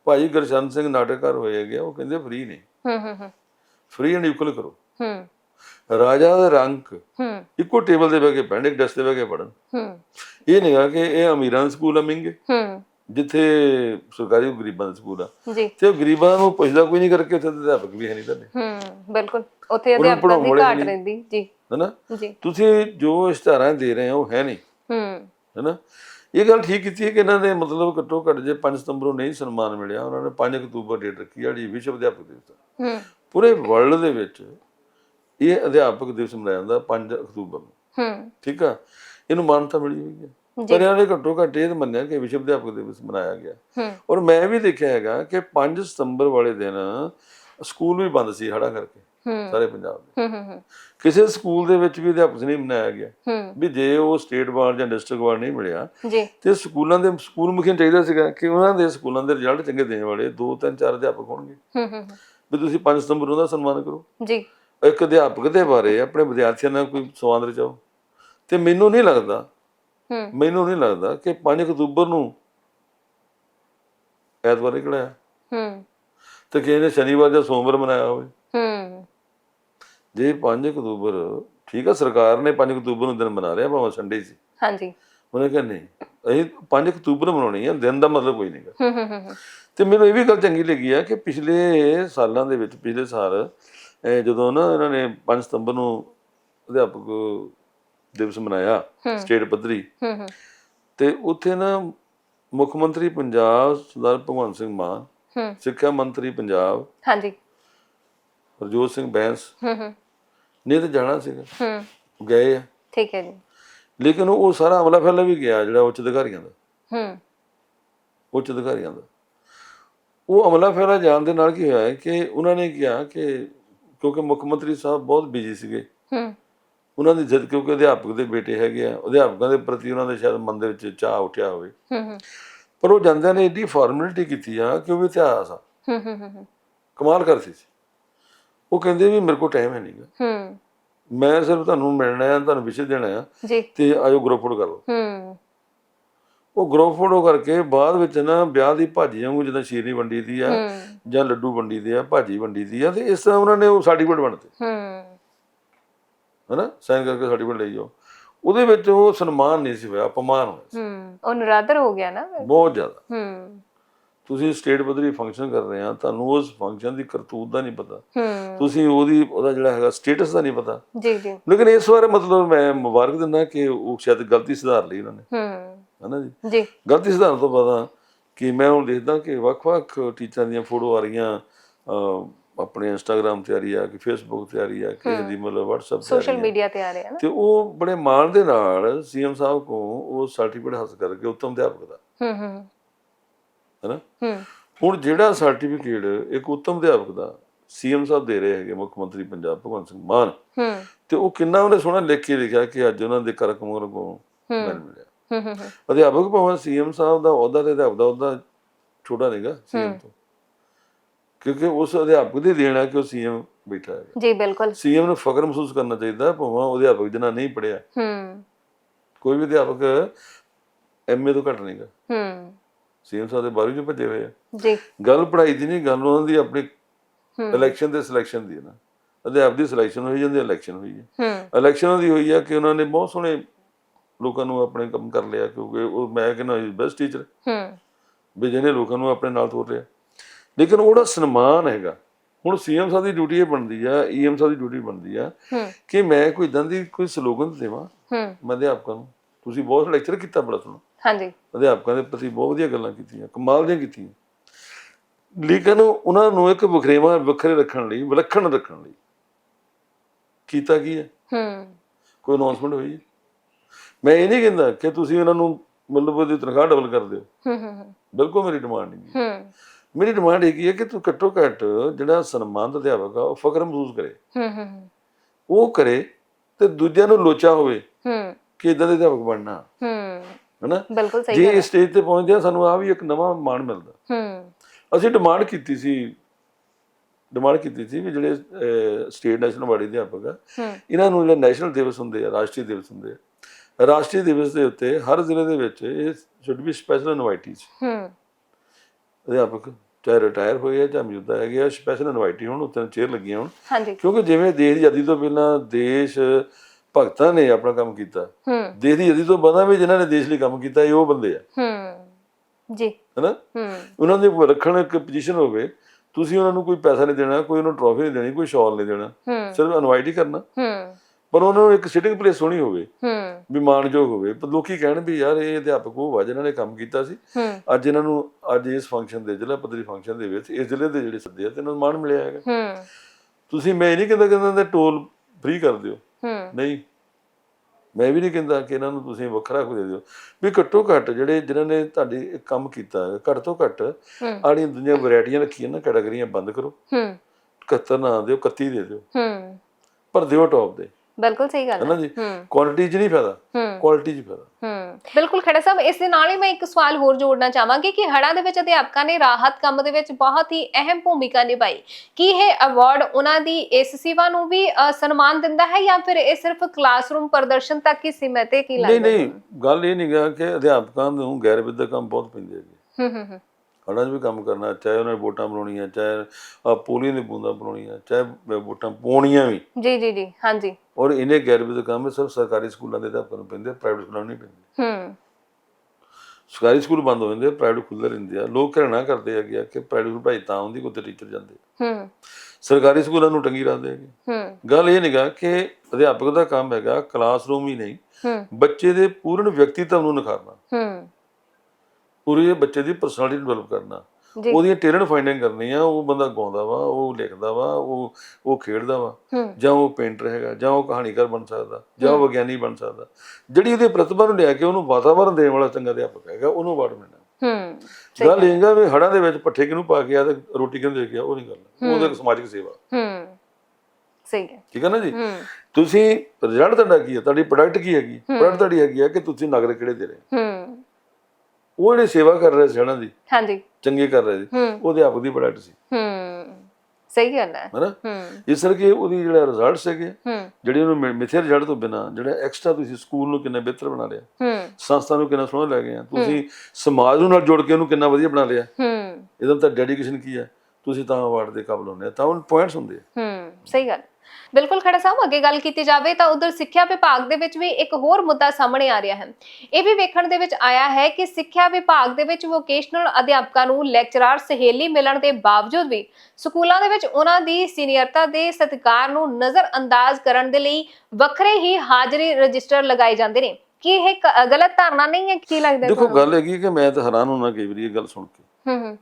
ਭਾਈ ਗੁਰਸ਼ਨ ਸਿੰਘ ਨਾਟਕਕਾਰ ਹੋਏ ਹੈਗੇ ਆ, ਉਹ ਕਹਿੰਦੇ ਫ੍ਰੀ ਨਹੀਂ ਹੂੰ ਹੂੰ ਹੂੰ। ਫ੍ਰੀ ਐਂਡ ਇਕੁਅਲ ਕਰੋ। ਹੂੰ। ਰਾਜਾ ਦੇ ਰੰਕ ਹੂੰ। ਇੱਕੋ ਟੇਬਲ ਤੇ ਬਹਿ ਕੇ ਪੜ੍ਹਨ ਇੱਕ ਡੈਸਕ ਤੇ ਬਹਿ ਕੇ ਪੜ੍ਹਨ। ਹੂੰ। ਇਹ ਨਹੀਂਗਾ ਕਿ ਇਹ ਅਮੀਰਾਂ ਦੇ ਸਕੂਲ ਆ ਮਹਿੰਗੇ ਹੂੰ। ਜਿੱਥੇ ਸਰਕਾਰੀ ਗਰੀਬਾਂ ਦੇ ਸਕੂਲ ਆ। ਜੀ। ਤੇ ਉਹ ਗਰੀਬਾਂ ਨੂੰ ਪੁੱਛਦਾ ਕੋਈ ਨਹੀਂ ਕਰਕੇ ਉੱਥੇ ਦੇ ਅਧਿਆਪਕ ਵੀ ਹੈ ਨਹੀਂ ਤੁਹਾਡੇ। ਹੂੰ ਬਿਲਕੁਲ। ਉੱਥੇ ਅਧਿਆਪਕਾਂ ਦੀ ਘਾਟ। ਰਹਿੰਦੀ ਜੀ। ਹੈਨਾ? ਜੀ। ਤੁਸੀਂ ਜੋ ਇਸ਼ਤਿਹਾਰਾਂ ਦੇ ਰਹੇ ਹੋ ਉਹ ਹੈ ਨਹੀਂ। ਹੂੰ। ਹੈਨਾ? ਇਹ ਗੱਲ ਠੀਕ ਕੀਤੀ ਹੈ ਕਿ ਇਹਨਾਂ ਨੇ ਮਤਲਬ ਘੱਟੋ ਘੱਟ ਜੇ 5 ਸਤੰਬਰ ਨੂੰ ਨਹੀਂ ਸਨਮਾਨ ਮਿਲਿਆ ਉਹਨਾਂ ਨੇ 5 ਅਕਤੂਬਰ ਡੇਟ ਰੱਖੀ ਜਿਹੜੀ ਵਿਸ਼ਵ ਅਧਿਆਪਕ ਦਿਵਸ। ਹੂੰ। ਪੂਰੇ ਵਰਲਡ ਦੇ ਵਿੱਚ ਇਹ ਅਧਿਆਪਕ ਦਿਵਸ ਮਨਾਇਆ ਜਾਂਦਾ 5 ਅਕਤੂਬਰ ਨੂੰ। ਹੂੰ। ਠੀਕ ਆ? ਇਹਨੂੰ ਮਾਨਤਾ ਮਿਲੀ ਹੋਈ ਹੈ। ਪਰ ਇਹਨਾਂ ਨੇ ਘੱਟੋ ਘੱਟ ਇਹ ਮੰਨਿਆ ਕਿ ਵਿਸ਼ਵ ਅਧਿਆਪਕ ਦਿਵਸ ਮਨਾਇਆ ਗਿਆ। ਔਰ ਮੈਂ ਵੀ ਦੇਖਿਆ ਹੈਗਾ ਕਿ 5 ਸਤੰਬਰ ਵਾਲੇ ਦਿਨ ਸਕੂਲ ਵੀ ਬੰਦ ਸੀ ਹੜਾ ਕਰਕੇ ਸਾਰੇ ਪੰਜਾਬ ਦੇ। ਕਿਸੇ ਸਕੂਲ ਦੇ ਵਿੱਚ ਵੀ ਅਧਿਆਪਕ ਨਹੀਂ ਮਨਾਇਆ ਗਿਆ। ਵੀ ਜੇ ਉਹ ਸਟੇਟ ਅਵਾਰਡ ਜਾਂ ਡਿਸਟ੍ਰਿਕਟ ਅਵਾਰਡ ਨਹੀਂ ਮਿਲਿਆ ਤੇ ਸਕੂਲਾਂ ਦੇ ਸਕੂਲ ਮੁਖੀਆਂ ਨੂੰ ਚਾਹੀਦਾ ਸੀਗਾ ਕਿ ਉਹਨਾਂ ਦੇ ਸਕੂਲਾਂ ਦੇ ਰਿਜ਼ਲਟ ਚੰਗੇ ਦੇਣ ਵਾਲੇ ਦੋ ਤਿੰਨ ਚਾਰ ਅਧਿਆਪਕ ਹੋਣਗੇ। ਵੀ ਤੁਸੀਂ 5 ਸਤੰਬਰ ਨੂੰ ਉਹਦਾ ਸਨਮਾਨ ਕਰੋ। ਜੀ। ਇੱਕ ਅਧਿਆਪਕ ਦੇ ਬਾਰੇ ਆਪਣੇ ਵਿਦਿਆਰਥੀਆਂ ਨਾਲ ਕੋਈ ਸੰਵਾਦ ਰਚਾਓ। ਤੇ ਮੈਨੂੰ ਨਹੀਂ ਲੱਗਦਾ ਮੈਨੂੰ ਨਹੀਂ ਲੱਗਦਾ ਕਿ 5 ਅਕਤੂਬਰ ਨੂੰ ਐਤਵਾਰ ਹੀ ਕਿਹੜਾ ਹੈ। ਹੂੰ ਤੇ ਕਿਸੇ ਨੇ ਸ਼ਨੀਵਾਰ ਜਾਂ ਸੋਮਵਾਰ ਮਨਾਇਆ ਹੋਵੇ। ਹੂੰ। ਜੇ 5 ਅਕਤੂਬਰ ਠੀਕ ਆ ਸਰਕਾਰ ਨੇ 5 ਅਕਤੂਬਰ ਨੂੰ ਦਿਨ ਮਨਾ ਲਿਆ ਭਾਵੇਂ ਸੰਡੇ ਸੀ। ਹਾਂਜੀ। ਉਹਨੇ ਕਿਹਾ ਨਹੀਂ ਅਸੀਂ 5 ਅਕਤੂਬਰ ਨੂੰ ਮਨਾਉਣੀ ਆ ਦਿਨ ਦਾ ਮਤਲਬ ਕੋਈ ਨਹੀਂਗਾ ਹੂੰ ਹੂੰ ਹੂੰ ਹੂੰ, ਤੇ ਮੈਨੂੰ ਇਹ ਵੀ ਗੱਲ ਚੰਗੀ ਲੱਗੀ ਆ ਕਿ ਪਿਛਲੇ ਸਾਲਾਂ ਦੇ ਵਿੱਚ ਪਿਛਲੇ ਸਾਲ ਜਦੋਂ ਨਾ ਇਹਨਾਂ ਨੇ 5 ਸਤੰਬਰ ਨੂੰ ਅਧਿਆਪਕ ਦਿਵਸ ਮਨਾਇਆ। ਸਟੇਟ ਪੱਧਰੀ। ਤੇ ਉੱਥੇ ਨਾ ਮੁੱਖ ਮੰਤਰੀ ਪੰਜਾਬ ਸਰਦਾਰ ਭਗਵੰਤ ਸਿੰਘ ਮਾਨ ਸਿੱਖਿਆ ਮੰਤਰੀ ਪੰਜਾਬ ਹਾਂਜੀ। ਹਰਜੋਤ ਸਿੰਘ ਬੈਂਸ ਹੂੰ ਹੂੰ। ਨੇ ਤਾਂ ਜਾਣਾ ਸੀਗਾ। ਹੂੰ। ਗਏ ਆ। ਠੀਕ ਹੈ ਜੀ। ਲੇਕਿਨ ਉਹ ਸਾਰਾ ਅਮਲਾ ਫੈਲਾ ਵੀ ਗਿਆ ਜਿਹੜਾ ਉੱਚ ਅਧਿਕਾਰੀਆਂ ਦਾ। ਹੂੰ। ਉੱਚ ਅਧਿਕਾਰੀਆਂ ਦਾ। ਉਹ ਅਮਲਾ ਫੈਲਾ ਜਾਣ ਦੇ ਨਾਲ ਕੀ ਹੋਇਆ ਕਿ ਉਹਨਾਂ ਨੇ ਕਿਹਾ ਕਿ ਕਿਉਂਕਿ ਮੁੱਖ ਮੰਤਰੀ ਸਾਹਿਬ ਬਹੁਤ ਬਿਜ਼ੀ ਸੀਗੇ। ਹੂੰ। ਉਹਨਾਂ ਦੀ ਜਿੱਦ ਕਿਉਂਕਿ ਅਧਿਆਪਕ ਦੇ ਬੇਟੇ ਹੈਗੇ ਆ ਅਧਿਆਪਕਾਂ ਦੇ ਪ੍ਰਤੀ ਉਹਨਾਂ ਦੇ ਸ਼ਾਇਦ ਮਨ ਦੇ ਵਿੱਚ ਚਾਹ ਉੱਠਿਆ ਹੋਵੇ। ਹੂੰ ਹੂੰ। ਪਰ ਉਹ ਜਾਂਦਿਆਂ ਨੇ ਏਡੀ ਫਾਰਮੈਲਿਟੀ ਕੀਤੀ ਆ ਕਿ ਉਹ ਇਤਿਹਾਸ ਆ। ਹੂੰ ਹੂੰ ਹੂੰ ਹੂੰ, ਕਮਾਲ ਕਰਦੀ ਸੀ। ਉਹ ਕਹਿੰਦੇ ਵੀ ਮੇਰੇ ਕੋਲ ਟਾਈਮ ਹੈ ਨਹੀਂਗਾ ਹੂੰ। ਮੈਂ ਸਿਰਫ ਤੁਹਾਨੂੰ ਮਿਲਣਾ ਹੈ ਤੁਹਾਨੂੰ ਵਿਸ਼ੇ ਦੇਣਾ ਜੀ। ਤੇ ਆਜੋ ਗਰੁੱਪ ਫੋਟੋ ਕਰ ਲਓ। ਹੂੰ। ਉਹ ਗਰੁੱਪ ਫੋਟੋ ਕਰਕੇ ਬਾਅਦ ਵਿੱਚ ਨਾ ਵਿਆਹ ਦੀ ਭਾਜੀ ਵਾਂਗੂ ਜਿੱਦਾਂ ਸ਼ੀਰਨੀ ਵੰਡੀ ਦੀ ਆ ਹੂੰ। ਜਾਂ ਲੱਡੂ ਵੰਡੀ ਦੇ ਆ ਭਾਜੀ ਵੰਡੀ ਦੀ ਆ ਤੇ ਇਸ ਤਰ੍ਹਾਂ ਉਹਨਾਂ ਨੇ ਉਹ ਸਰਟੀਫਿਕੇਟ ਵੰਡਤੇ ਹੂੰ। ਹਨਾ? ਸਾਈਨ ਕਰਕੇ ਸਰਟੀਫਿਕੇਟ ਲਈ ਜਾਓ। ਉਹਦੇ ਵਿੱਚ ਉਹ ਸਨਮਾਨ ਨਹੀਂ ਸੀ ਹੋਇਆ ਅਪਮਾਨ ਹੋਇਆ ਸੀ। ਹੂੰ ਉਹ ਨਰਾਦਰ ਹੋ ਗਿਆ ਨਾ ਫਿਰ। ਬਹੁਤ ਜ਼ਿਆਦਾ। ਹੂੰ। ਤੁਸੀਂ ਸਟੇਟ ਪੱਧਰੀ ਫੰਕਸ਼ਨ ਕਰ ਰਹੇ ਆ ਤੁਹਾਨੂੰ ਉਸ ਫੰਕਸ਼ਨ ਦੀ ਕਰਤੂਤ ਦਾ ਨਹੀਂ ਪਤਾ। ਹੂੰ। ਤੁਸੀਂ ਉਹਦੀ ਉਹਦਾ ਜਿਹੜਾ ਹੈਗਾ ਸਟੇਟਸ ਦਾ ਨਹੀਂ ਪਤਾ। ਜੀ ਜੀ। ਲੇਕਿਨ ਇਸ ਵਾਰ ਮਤਲਬ ਮੈਂ ਮੁਬਾਰਕ ਦਿੰਦਾ ਕਿ ਉਹ ਸ਼ਾਇਦ ਗਲਤੀ ਸੁਧਾਰ ਲਈ ਉਹਨਾਂ ਨੇ। ਹੂੰ। ਹਨਾ ਜੀ? ਜੀ। ਗਲਤੀ ਸੁਧਾਰਨ ਤੋਂ ਬਾਅਦ ਕਿ ਮੈਂ ਹੁਣ ਦੇਖਦਾ ਕਿ ਵੱਖ-ਵੱਖ ਟੀਚਰਾਂ ਦੀਆਂ ਫੋਟੋ ਆ ਰਹੀਆਂ ਅਹ, ਆਪਣੇ ਇੰਸਟਾਗ੍ਰam ਤੇ ਆ ਰਹੀ ਆ ਕਿ ਫੇਸਬੁੱਕ ਤੇ ਆ ਰਹੀ ਆ ਕਿਸੇ ਦੀ ਮਤਲਬ WhatsApp ਤੇ ਆ ਸੋਸ਼ਲ ਆ। ਮੀਡੀਆ ਤੇ ਆ ਰਹੇ ਹਨ ਤੇ ਉਹ ਬੜੇ ਮਾਣ ਦੇ ਨਾਲ ਸੀਐਮ ਸਾਹਿਬ ਕੋ ਉਹ ਸਰਟੀਫਿਕੇਟ ਹਾਸਲ ਕਰਕੇ ਉੱਤਮ ਅਧਿਆਪਕ ਦਾ। ਹੂੰ ਹੂੰ ਹੈਨਾ? ਹੂੰ ਹੁਣ ਜਿਹੜਾ ਸਰਟੀਫਿਕੇਟ ਇੱਕ ਉੱਤਮ ਅਧਿਆਪਕ ਦਾ ਸੀਐਮ ਸਾਹਿਬ ਦੇ ਰਹੇ ਹੈਗੇ ਮੁੱਖ ਮੰਤਰੀ ਪੰਜਾਬ ਭਗਵੰਤ ਸਿੰਘ ਮਾਨ ਹੂੰ ਤੇ ਉਹ ਕਿੰਨਾ ਉਹਨੇ ਸੋਹਣਾ ਲਿਖ ਕੇ ਲਿਖਿਆ ਕਿ ਅੱਜ ਉਹਨਾਂ ਦੇ ਕਰ ਕਮਰ ਕੋ ਮਿਲ ਮਿਲਿਆ। ਹੂੰ ਹੂੰ ਹੂੰ, ਅਧਿਆਪਕ ਭਾਵੇਂ ਸੀਐਮ ਸਾਹਿਬ ਦਾ ਅਹੁਦਾ ਤੇ ਅਧਿਆਪਕ ਦਾ ਅਹੁਦਾ ਛੋਟਾ ਨਹੀਂਗਾ ਸੀਐਮ ਤੋਂ। ਕਿਉਂਕਿ ਉਸ ਅਧਿਆਪਕ ਦੀ ਦੇਣ ਹੈ ਕਿ ਉਹ ਸੀਐਮ ਬੈਠਾ ਹੈ। ਜੀ ਬਿਲਕੁਲ। ਸੀਐਮ ਨੂੰ ਫਖਰ ਮਹਿਸੂਸ ਕਰਨਾ ਚਾਹੀਦਾ ਭਾਵੇਂ ਉਹ ਅਧਿਆਪਕ ਜਿਹਨਾਂ ਨਹੀਂ ਪੜਿਆ ਹੂੰ। ਕੋਈ ਵੀ ਅਧਿਆਪਕ ਐਮਏ ਤੋਂ ਘੱਟ ਨਹੀਂਗਾ ਹੂੰ। ਸੀਐਮ ਸਾਹਿਬ ਦੇ ਬਾਰੇ ਜੋ ਭੱਜੇ ਹੋਏ ਆ। ਜੀ। ਗੱਲ ਪੜ੍ਹਾਈ ਦੀ ਨਹੀਂ ਗੱਲ ਉਹਨਾਂ ਦੀ ਆਪਣੀ ਹੂੰ। ਇਲੈਕਸ਼ਨ ਤੇ ਸਿਲੈਕਸ਼ਨ ਦੀ ਹੈ ਨਾ। ਅਧਿਆਪਕ ਦੀ ਸਿਲੈਕਸ਼ਨ ਹੋਈ ਜਾਂਦੀ ਇਲੈਕਸ਼ਨ ਹੋਈ ਹੈ। ਹੂੰ। ਇਲੈਕਸ਼ਨ ਦੀ ਹੋਈ ਆ ਕਿ ਉਹਨਾਂ ਨੇ ਬਹੁਤ ਸੋਹਣੇ ਲੋਕਾਂ ਨੂੰ ਆਪਣੇ ਕੰਮ ਕਰ ਲਿਆ ਕਿਉਂਕਿ ਉਹ ਮੈਂ ਕਹਿੰਦਾ ਬੈਸਟ ਟੀਚਰ ਹੂੰ। ਵੀ ਜਿਹਨੇ ਲੋਕਾਂ ਨੂੰ ਆਪਣੇ ਨਾਲ ਤੋਰ ਲਿਆ। ਲੇਕਿਨ ਉਹਦਾ ਸਨਮਾਨ ਹੈਗਾ। ਹੁਣ ਸੀਐਮ ਸਾਹਿਬ ਦੀ ਡਿਊਟੀ ਇਹ ਬਣਦੀ ਆ ਈਐਮ ਸਾਹਿਬ ਦੀ ਡਿਊਟੀ ਬਣਦੀ ਆ ਕਿ ਮੈਂ ਕੋਈ ਇਦਾਂ ਦੀ ਕੋਈ ਸਲੋਗਨ ਦੇਵਾਂ ਮੈਂ ਅਧਿਆਪਕਾਂ ਨੂੰ। ਤੁਸੀਂ ਬਹੁਤ ਲੈਕਚਰ ਕੀਤਾ ਬੜਾ ਤੁਹਾਨੂੰ ਹਾਂਜੀ। ਅਧਿਆਪਕਾਂ ਦੇ ਪ੍ਰਤੀ ਬਹੁਤ ਵਧੀਆ ਗੱਲਾਂ ਕੀਤੀਆਂ ਕਮਾਲ ਦੀਆਂ ਕੀਤੀਆਂ। ਲੇਕਿਨ ਉਹਨਾਂ ਨੂੰ ਇੱਕ ਵਖਰੇਵਾ ਵੱਖਰੇ ਰੱਖਣ ਲਈ ਵਿਲੱਖਣ ਰੱਖਣ ਲਈ ਕੀਤਾ ਕੀ ਹੈ ਹੂੰ। ਕੋਈ ਅਨਾਉਂਸਮੈਂਟ ਹੋਈ? ਮੈਂ ਇਹ ਨਹੀਂ ਕਹਿੰਦਾ ਕਿ ਤੁਸੀਂ ਉਹਨਾਂ ਨੂੰ ਮਤਲਬ ਉਹਦੀ ਤਨਖਾਹ ਡਬਲ ਕਰ ਦਿਓ। ਹੂੰ ਹੂੰ, ਬਿਲਕੁਲ ਮੇਰੀ ਡਿਮਾਂਡ ਨਹੀਂ। ਹੈ। ਮੇਰੀ ਡਿਮਾਂਡ ਇਹ ਕੀ ਹੈ ਕਿ ਤੂੰ ਘੱਟੋ ਘੱਟ ਜਿਹੜਾ ਸਨਮਾਨਿਤ ਅਧਿਆਪਕ ਆ ਉਹ ਫਖਰ ਮਹਿਸੂਸ ਕਰੇ। ਹੂੰ ਹੂੰ ਉਹ ਕਰੇ ਤੇ ਦੂਜਿਆਂ ਨੂੰ ਲੋਚਾ ਹੋਵੇ ਹੂੰ। ਕਿ ਇਦਾਂ ਦੇ ਅਧਿਆਪਕ ਬਣਨਾ। ਹੂੰ। ਹੈਨਾ? ਬਿਲਕੁਲ ਸਹੀ ਜੇ ਸਟੇਜ ਤੇ ਪਹੁੰਚਦੇ ਆ ਸਾਨੂੰ ਆ ਵੀ ਇੱਕ ਨਵਾਂ ਮਾਣ ਮਿਲਦਾ। ਹੂੰ। ਅਸੀਂ ਡਿਮਾਂਡ ਕੀਤੀ ਸੀ ਡਿਮਾਂਡ ਕੀਤੀ ਸੀ ਵੀ ਜਿਹੜੇ ਸਟੇਟ ਨੈਸ਼ਨਲ ਬਾਡੀ ਅਧਿਆਪਕ ਆ ਇਹਨਾਂ ਨੂੰ ਜਿਹੜੇ ਨੈਸ਼ਨਲ ਦਿਵਸ ਹੁੰਦੇ ਆ ਰਾਸ਼ਟਰੀ ਦਿਵਸ ਹੁੰਦੇ ਆ ਰਾਸ਼ਟਰੀ ਦਿਵਸ ਦੇ ਉੱਤੇ ਹਰ ਜ਼ਿਲ੍ਹੇ ਦੇ ਵਿੱਚ ਇਹ ਸ਼ੁੱਡ ਬੀ ਸਪੈਸ਼ਲ ਇਨਵਾਈਟੀਜ਼ ਹੂੰ। ਅਧਿਆਪਕ ਚਾਹੇ ਰਿਟਾਇਰ ਹੋਏ ਆ ਜਾਂ ਮੌਜੂਦਾ ਹੈਗੇ ਆ ਸਪੈਸ਼ਲ ਇਨਵਾਈਟੀ ਹੋਣ ਉੱਤੇ ਚੇਅਰ ਲੱਗੀਆਂ ਹੋਣ। ਕਿਉਂਕਿ ਜਿਵੇਂ ਦੇਸ਼ ਦੀ ਆਜ਼ਾਦੀ ਤੋਂ ਪਹਿਲਾਂ ਦੇਸ਼ ਭਗਤਾਂ ਨੇ ਆਪਣਾ ਕੰਮ ਕੀਤਾ। ਦੇਸ਼ ਦੀ ਆਜ਼ਾਦੀ ਤੋਂ ਬਾਅਦ ਵੀ ਜਿਨ੍ਹਾਂ ਨੇ ਦੇਸ਼ ਲਈ ਕੰਮ ਕੀਤਾ ਇਹ ਉਹ ਬੰਦੇ ਆ। ਹੂੰ। ਜੀ। ਹੈਨਾ? ਹੂੰ। ਉਹਨਾਂ ਦੇ ਰੱਖਣ ਇੱਕ ਪੋਜੀਸ਼ਨ ਹੋਵੇ ਤੁਸੀਂ ਉਹਨਾਂ ਨੂੰ ਕੋਈ ਪੈਸਾ ਨਹੀਂ ਦੇਣਾ ਕੋਈ ਉਹਨਾਂ ਨੂੰ ਟਰੋਫੀ ਨਹੀਂ ਦੇਣੀ ਕੋਈ ਸ਼ਾਲ ਨਹੀਂ ਦੇਣਾ। ਸਿਰਫ ਇਨਵਾਈਟ ਹੀ ਕਰਨਾ। ਹੂੰ। ਪਰ ਉਹਨਾਂ ਨੂੰ ਇੱਕ ਸਿਟਿੰਗ ਪਲੇਸ ਸੋਹਣੀ ਹੋਵੇ ਹੂੰ। ਵੀ ਮਾਣਯੋਗ ਹੋਵੇ ਪਰ ਲੋਕੀ ਕਹਿਣ ਵੀ ਯਾਰ ਇਹ ਅਧਿਆਪਕ ਉਹ ਵਾ ਜਿਨ੍ਹਾਂ ਨੇ ਕੰਮ ਕੀਤਾ ਸੀ। ਅੱਜ ਇਹਨਾਂ ਨੂੰ ਅੱਜ ਇਸ ਫੰਕਸ਼ਨ ਦੇ ਜ਼ਿਲ੍ਹਾ ਪੱਧਰੀ ਫੰਕਸ਼ਨ ਦੇ ਵਿੱਚ ਇਸ ਜ਼ਿਲ੍ਹੇ ਦੇ ਜਿਹੜੇ ਸੱਦੇ ਆ ਤੇ ਇਹਨਾਂ ਨੂੰ ਮਾਣ ਮਿਲਿਆ ਹੈਗਾ। ਹੂੰ। ਤੁਸੀਂ ਮੈਂ ਇਹ ਨਹੀਂ ਕਹਿੰਦਾ ਕਿ ਇਹਨਾਂ ਦੇ ਟੋਲ ਫ੍ਰੀ ਕਰ ਦਿਓ। ਹੂੰ। ਨਹੀਂ। ਮੈਂ ਵੀ ਨਹੀਂ ਕਹਿੰਦਾ ਕਿ ਇਹਨਾਂ ਨੂੰ ਤੁਸੀਂ ਵੱਖਰਾ ਖੁਦ ਦੇ ਦਿਓ। ਵੀ ਘੱਟੋ ਘੱਟ ਜਿਹੜੇ ਜਿਨ੍ਹਾਂ ਨੇ ਤੁਹਾਡੇ ਕੰਮ ਕੀਤਾ ਹੈ ਘੱਟ ਤੋਂ ਘੱਟ ਆੜੀਆਂ ਦੁਨੀਆਂ ਵੈਰਾਈਟੀਆਂ ਰੱਖੀਆਂ ਨਾ ਕੈਟਾਗਰੀਆਂ ਬੰਦ ਕਰੋ। ਹੂੰ। 71 ਨਾ ਦਿਓ 31 ਦੇ ਦਿਓ। ਹੂੰ। ਪਰ ਦਿਓ ਟੌਪ ਦੇ ਬਿਲਕੁਲ ਸਹੀ ਗੱਲ ਹੈ। ਨਾ ਜੀ? ਕੁਆਲਿਟੀ 'ਚ ਨਹੀਂ ਫਾਇਦਾ। ਕੁਆਲਿਟੀ 'ਚ ਫਾਇਦਾ। ਹੂੰ। ਬਿਲਕੁਲ ਖੜਾ ਸਾਹਿਬ ਇਸ ਦੇ ਨਾਲ ਹੀ ਮੈਂ ਇੱਕ ਸਵਾਲ ਹੋਰ ਜੋੜਨਾ ਚਾਹਾਂਗੀ ਕਿ ਹੜ੍ਹਾਂ ਦੇ ਵਿੱਚ ਅਧਿਆਪਕਾਂ ਨੇ ਰਾਹਤ ਕੰਮ ਦੇ ਵਿੱਚ ਬਹੁਤ ਹੀ ਅਹਿਮ ਭੂਮਿਕਾ ਨਿਭਾਈ। ਕੀ ਇਹ ਅਵਾਰਡ ਉਹਨਾਂ ਦੀ ਇਸ ਸੇਵਾ ਨੂੰ ਵੀ ਸਨਮਾਨ ਦਿੰਦਾ ਹੈ ਜਾਂ ਫਿਰ ਇਹ ਸਿਰਫ ਕਲਾਸਰੂਮ ਪ੍ਰਦਰਸ਼ਨ ਤੱਕ ਹੀ ਸੀਮਿਤ ਹੈ ਕੀ ਲੱਗਦਾ ਨਹੀਂ ਨਹੀਂ ਗੱਲ ਇਹ ਨਹੀਂ ਕਿ ਅਧਿਆਪਕਾਂ ਨੂੰ ਗੈਰ ਵਿਦਿਅਕ ਕੰਮ ਬਹੁਤ ਪੈਂਦੇ ਹੂੰ ਹੂੰ ਹੂੰ। ਹੜਾਂ 'ਚ ਵੀ ਕੰਮ ਕਰਨਾ ਚਾਹੇ ਉਹਨਾਂ ਨੇ ਵੋਟਾਂ ਬਣਾਉਣੀਆਂ ਚਾਹੇ ਆ ਪੋਲੀਓ ਦੀ ਬੂੰਦਾਂ ਬਣਾਉਣੀਆਂ ਚਾਹੇ ਵੋਟਾਂ ਪਾਉਣੀਆਂ ਵੀ। ਜੀ ਜੀ ਜੀ ਹਾਂਜੀ। ਔਰ ਇਹਨੇ ਗੈਰ ਵਿਦਿਅਕ ਕੰਮ ਸਿਰਫ ਸਰਕਾਰੀ ਸਕੂਲਾਂ ਦੇ ਨੂੰ ਪੈਂਦੇ ਪ੍ਰਾਈਵੇਟ ਸਕੂਲਾਂ ਨਹੀਂ ਪੈਂਦੇ। ਹੂੰ। ਸਰਕਾਰੀ ਸਕੂਲ ਬੰਦ ਹੋ ਜਾਂਦੇ ਪ੍ਰਾਈਵੇਟ ਖੁੱਲ੍ਹੇ ਰਹਿੰਦੇ ਆ। ਲੋਕ ਘਰਣਾ ਕਰਦੇ ਹੈਗੇ ਆ ਕਿ ਪ੍ਰਾਈਵੇਟ ਸਕੂਲ ਪੜ੍ਹਾਈ ਤਾਂ ਹੁੰਦੀ ਕੋਈ ਟੀਚਰ ਜਾਂਦੇ। ਹੂੰ। ਸਰਕਾਰੀ ਸਕੂਲਾਂ ਨੂੰ ਟੰਗੀ ਰੱਖਦੇ ਹੈਗੇ। ਹੂੰ। ਗੱਲ ਇਹ ਨਹੀਂਗਾ ਕਿ ਅਧਿਆਪਕ ਦਾ ਕੰਮ ਹੈਗਾ ਕਲਾਸਰੂਮ ਹੀ ਨਹੀਂ। ਬੱਚੇ ਦੇ ਪੂਰਨ ਵਿਅਕਤੀਤਵ ਨੂੰ ਨਿਖਾਰਨਾ। ਹੂੰ। ਪੂਰੇ ਬੱਚੇ ਦੀ ਪਰਸਨੈਲਿਟੀ ਡਿਵੈਲਪ ਕਰਨਾ। ਉਹਦੀਆਂ ਟੈਲੈਂਟ ਫਾਈਂਡਿੰਗ ਕਰਨੀ ਆ ਉਹ ਬੰਦਾ ਗਾਉਂਦਾ ਵਾ ਉਹ ਲਿਖਦਾ ਵਾ ਉਹ ਉਹ ਖੇਡਦਾ ਵਾ। ਜਾਂ ਉਹ ਪੇਂਟਰ ਹੈਗਾ ਜਾਂ ਉਹ ਕਹਾਣੀਕਾਰ ਬਣ ਸਕਦਾ ਜਾਂ ਉਹ ਵਿਗਿਆਨੀ ਬਣ ਸਕਦਾ। ਜਿਹੜੀ ਉਹਦੀ ਪ੍ਰਤਿਭਾ ਨੂੰ ਲਿਆ ਕੇ ਉਹਨੂੰ ਵਾਤਾਵਰਣ ਦੇਣ ਵਾਲਾ ਚੰਗਾ ਅਧਿਆਪਕ ਹੈਗਾ ਉਹਨੂੰ ਅਵਾਰਡ ਮਿਲਣਾ। ਹੂੰ ਗੱਲ ਇਹ ਹੈਗਾ ਵੀ ਹੜਾਂ ਦੇ ਵਿੱਚ ਪੱਠੇ ਕਿਹਨੂੰ ਪਾ ਕੇ ਆ ਤੇ ਰੋਟੀ ਕਿਹਨੂੰ ਦੇ ਕੇ ਆ ਉਹ ਨਹੀਂ ਗੱਲ। ਉਹ ਤਾਂ ਇੱਕ ਸਮਾਜਿਕ ਸੇਵਾ। ਹੂੰ ਸਹੀ ਹੈ ਠੀਕ ਹੈ ਨਾ ਜੀ? ਤੁਸੀਂ ਰਿਜ਼ਲਟ ਤੁਹਾਡਾ ਕੀ ਹੈ ਤੁਹਾਡੀ ਪ੍ਰੋਡਕਟ ਕੀ ਹੈਗੀ? ਪ੍ਰੋਡਕਟ ਤੁਹਾਡੀ ਹੈਗੀ ਹੈ ਕਿ ਤੁਸੀਂ ਨਾਗਰਿਕ ਕਿਹੜੇ ਦੇ ਰਹੇ ਹੂੰ। ਉਹ ਜਿਹੜੇ ਸੇਵਾ ਕਰ ਰਹੇ ਸੀ ਹੜਾਂ ਦੀ ਹਾਂਜੀ। ਚੰਗੇ ਕਰ ਰਹੇ ਸੀ ਹੂੰ। ਉਹ ਅਧਿਆਪਕ ਦੀ ਪ੍ਰੋਡਕਟ ਸੀ। ਹੂੰ ਸਹੀ ਗੱਲ ਹੈ। ਹੈਨਾ? ਇਸ ਕਰਕੇ ਉਹਦੀ ਜਿਹੜਾ ਰਿਜ਼ਲਟ ਸੀਗੇ ਜਿਹੜੇ ਉਹਨੂੰ ਮਿੱਥੇ ਰਿਜ਼ਲਟ ਤੋਂ ਬਿਨਾ ਜਿਹੜਾ ਐਕਸਟਰਾ ਤੁਸੀਂ ਸਕੂਲ ਨੂੰ ਕਿੰਨਾ ਬਿਹਤਰ ਬਣਾ ਲਿਆ ਸੰਸਥਾ ਨੂੰ ਕਿੰਨਾ ਸੋਹਣਾ ਲੈ ਗਏ ਆ ਤੁਸੀਂ ਸਮਾਜ ਨੂੰ ਨਾਲ ਜੋੜ ਕੇ ਉਹਨੂੰ ਕਿੰਨਾ ਵਧੀਆ ਬਣਾ ਲਿਆ। ਹੂੰ। ਇਹਦਾ ਤਾਂ ਡੈਡੀਕੇਸ਼ਨ ਕੀ ਹੈ? ਤੁਸੀਂ ਤਾਂ ਅਵਾਰਡ ਦੇ ਕਾਬਲ ਹੁੰਦੇ ਆ ਤਾਂ ਉਹ ਪੁਆਇੰਟਸ ਹੁੰਦੇ ਆ। ਹੂੰ। ਸਹੀ ਗੱਲ। ਬਿਲਕੁਲ ਖੜਾ ਸਾਹਿਬ ਅੱਗੇ ਗੱਲ ਕੀਤੀ ਜਾਵੇ ਤਾਂ ਉਧਰ ਸਿੱਖਿਆ ਵਿਭਾਗ ਦੇ ਵਿੱਚ ਵੀ ਇੱਕ ਹੋਰ ਮੁੱਦਾ ਸਾਹਮਣੇ ਆ ਰਿਹਾ ਹੈ। ਇਹ ਵੀ ਵੇਖਣ ਦੇ ਵਿੱਚ ਆਇਆ ਹੈ ਕਿ ਸਿੱਖਿਆ ਵਿਭਾਗ ਦੇ ਵਿੱਚ ਵੋਕੇਸ਼ਨਲ ਅਧਿਆਪਕਾਂ ਨੂੰ ਲੈਕਚਰਰ ਸਹੇਲੀ ਮਿਲਣ ਦੇ ਬਾਵਜੂਦ ਵੀ ਸਕੂਲਾਂ ਦੇ ਵਿੱਚ ਉਹਨਾਂ ਦੀ ਸੀਨੀਅਰਤਾ ਦੇ ਸਤਿਕਾਰ ਨੂੰ ਨਜ਼ਰ ਅੰਦਾਜ਼ ਕਰਨ ਦੇ ਲਈ ਵੱਖਰੇ ਹੀ ਹਾਜ਼ਰੀ ਰਜਿਸਟਰ ਲਗਾਏ ਜਾਂਦੇ ਨੇ। ਕੀ ਇਹ ਗਲਤ ਧਾਰਨਾ ਨਹੀਂ ਹੈ? ਕੀ ਲੱਗਦਾ ਦੇਖੋ? ਗੱਲ ਹੈਗੀ ਕਿ ਮੈਂ ਤਾਂ ਹੈਰਾਨ ਹੋਣਾ ਕਈ ਵਾਰੀ ਇਹ ਗੱਲ ਸੁਣ ਕੇ। ਹੂੰ ਹੂੰ।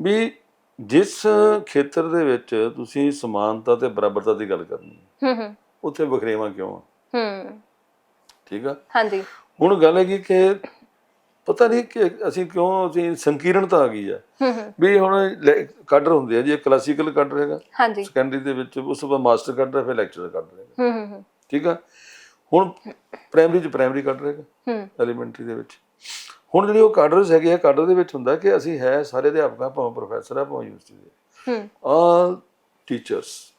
ਵੀ ਜਿਸ ਖੇਤਰ ਦੇ ਵਿੱਚ ਤੁਸੀਂ ਸਮਾਨਤਾ ਤੇ ਬਰਾਬਰਤਾ ਦੀ ਗੱਲ ਕਰਨੀ ਹੈ, ਹੂੰ ਹੂੰ। ਉੱਥੇ ਵਖਰੇਵਾਂ ਕਿਉਂ ਆ? ਹੂੰ। ਠੀਕ ਆ? ਹਾਂਜੀ। ਹੁਣ ਗੱਲ ਹੈਗੀ ਕਿ ਪਤਾ ਨਹੀਂ ਕਿ ਅਸੀਂ ਕਿਉਂ ਅਸੀਂ ਸੰਕੀਰਣਤਾ ਆ ਗਈ ਆ। ਹੂੰ ਹੂੰ। ਵੀ ਹੁਣ ਕਾਡਰ ਹੁੰਦੇ ਆ ਜੀ ਕਲਾਸੀਕਲ ਕਾਡਰ ਹੈਗਾ। ਹਾਂਜੀ। ਸੈਕੰਡਰੀ ਦੇ ਵਿੱਚ ਉਸ ਤੋਂ ਬਾਅਦ ਮਾਸਟਰ ਕਾਡਰ ਫਿਰ ਲੈਕਚਰਰ ਕਾਡਰ ਹੈਗਾ। ਹੂੰ ਹੂੰ ਹੂੰ। ਠੀਕ ਆ? ਹੁਣ ਪ੍ਰਾਇਮਰੀ ਚ ਪ੍ਰਾਇਮਰੀ ਕਾਡਰ ਹੈਗਾ ਹੂੰ। ਐਲੀਮੈਂਟਰੀ ਦੇ ਵਿੱਚ। ਹੁਣ ਜਿਹੜੀ ਉਹ ਕਾਡਰਸ ਹੈਗੇ ਆ ਕਾਡਰ ਦੇ ਵਿੱਚ ਹੁੰਦਾ ਕਿ ਅਸੀਂ ਹੈ ਸਾਰੇ ਅਧਿਆਪਕ ਆ ਭਾਵੇਂ ਪ੍ਰੋਫੈਸਰ ਆ ਭਾਵੇਂ ਯੂਨੀਵਰਸਿਟੀ ਦੇ। ਆਲ ਟੀਚਰਸ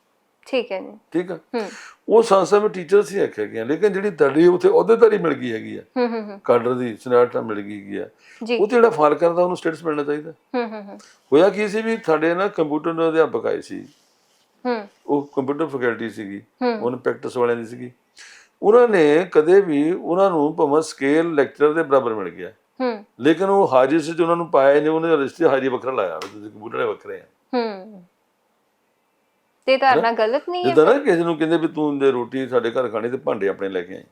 ਠੀਕ ਹੈ ਜੀ। ਠੀਕ ਹੂੰ। ਉਹ ਸੰਸਥਾ ਵਿੱਚ ਟੀਚਰਸ ਹੀ ਆਖਿਆ ਗਿਆ। ਲੇਕਿਨ ਜਿਹੜੀ ਤੁਹਾਡੀ ਉੱਥੇ ਅਹੁਦੇਦਾਰੀ ਮਿਲ ਗਈ ਹੈਗੀ ਆ। ਹੂੰ ਹੂੰ ਕਾਡਰ ਦੀ ਸਨੈਰਟਾ ਮਿਲ ਗਈ ਹੈਗੀ ਆ ਉਹ ਤੇ ਜਿਹੜਾ ਫਾਲ ਕਰਦਾ ਉਹਨੂੰ ਸਟੇਟਸ ਮਿਲਣਾ ਚਾਹੀਦਾ। ਹੂੰ ਹੂੰ ਹੋਇਆ ਕੀ ਸੀ ਵੀ ਸਾਡੇ ਨਾ ਕੰਪਿਊਟਰ ਦੇ ਅਧਿਆਪਕ ਆਏ ਸੀ। ਹੂੰ। ਉਹ ਕੰਪਿਊਟਰ ਫੈਕਲਟੀ ਸੀਗੀ। ਉਹਨ ਪ੍ਰੈਕਟਿਸ ਵਾਲਿਆਂ ਦੀ ਸੀਗੀ। ਉਹਨਾਂ ਨੇ ਕਦੇ ਵੀ ਉਹਨਾਂ ਨੂੰ ਭਾਵੇਂ ਸਕੇਲ ਲੈਕਚਰ ਦੇ ਬਰਾਬਰ ਮਿਲ ਗਿਆ। ਹੂੰ। ਲੇਕਿਨ ਉਹ ਹਾਜ਼ਰ ਸੀ ਉਹਨਾਂ ਨੂੰ ਪਾਇਆ ਨਹੀਂ ਉਹਨੇ ਰਜਿਸਟਰ ਹਾਜ਼ਰੀ ਵੱਖਰਾ ਲਾਇਆ ਕੰਪਿਊਟਰ ਵਾਲੇ ਵੱਖਰੇ ਆ। ਹੂੰ। ਤੇ ਧਾਰਨਾ ਗਲਤ ਨਹੀਂ ਹੈ ਜਿੱਦਾਂ ਕਿਸੇ ਨੂੰ ਕਹਿੰਦੇ ਵੀ ਤੂੰ ਦੇ ਰੋਟੀ ਸਾਡੇ ਘਰ ਖਾਣੀ ਤੇ ਭਾਂਡੇ ਆਪਣੇ ਲੈ ਕੇ ਆਈ।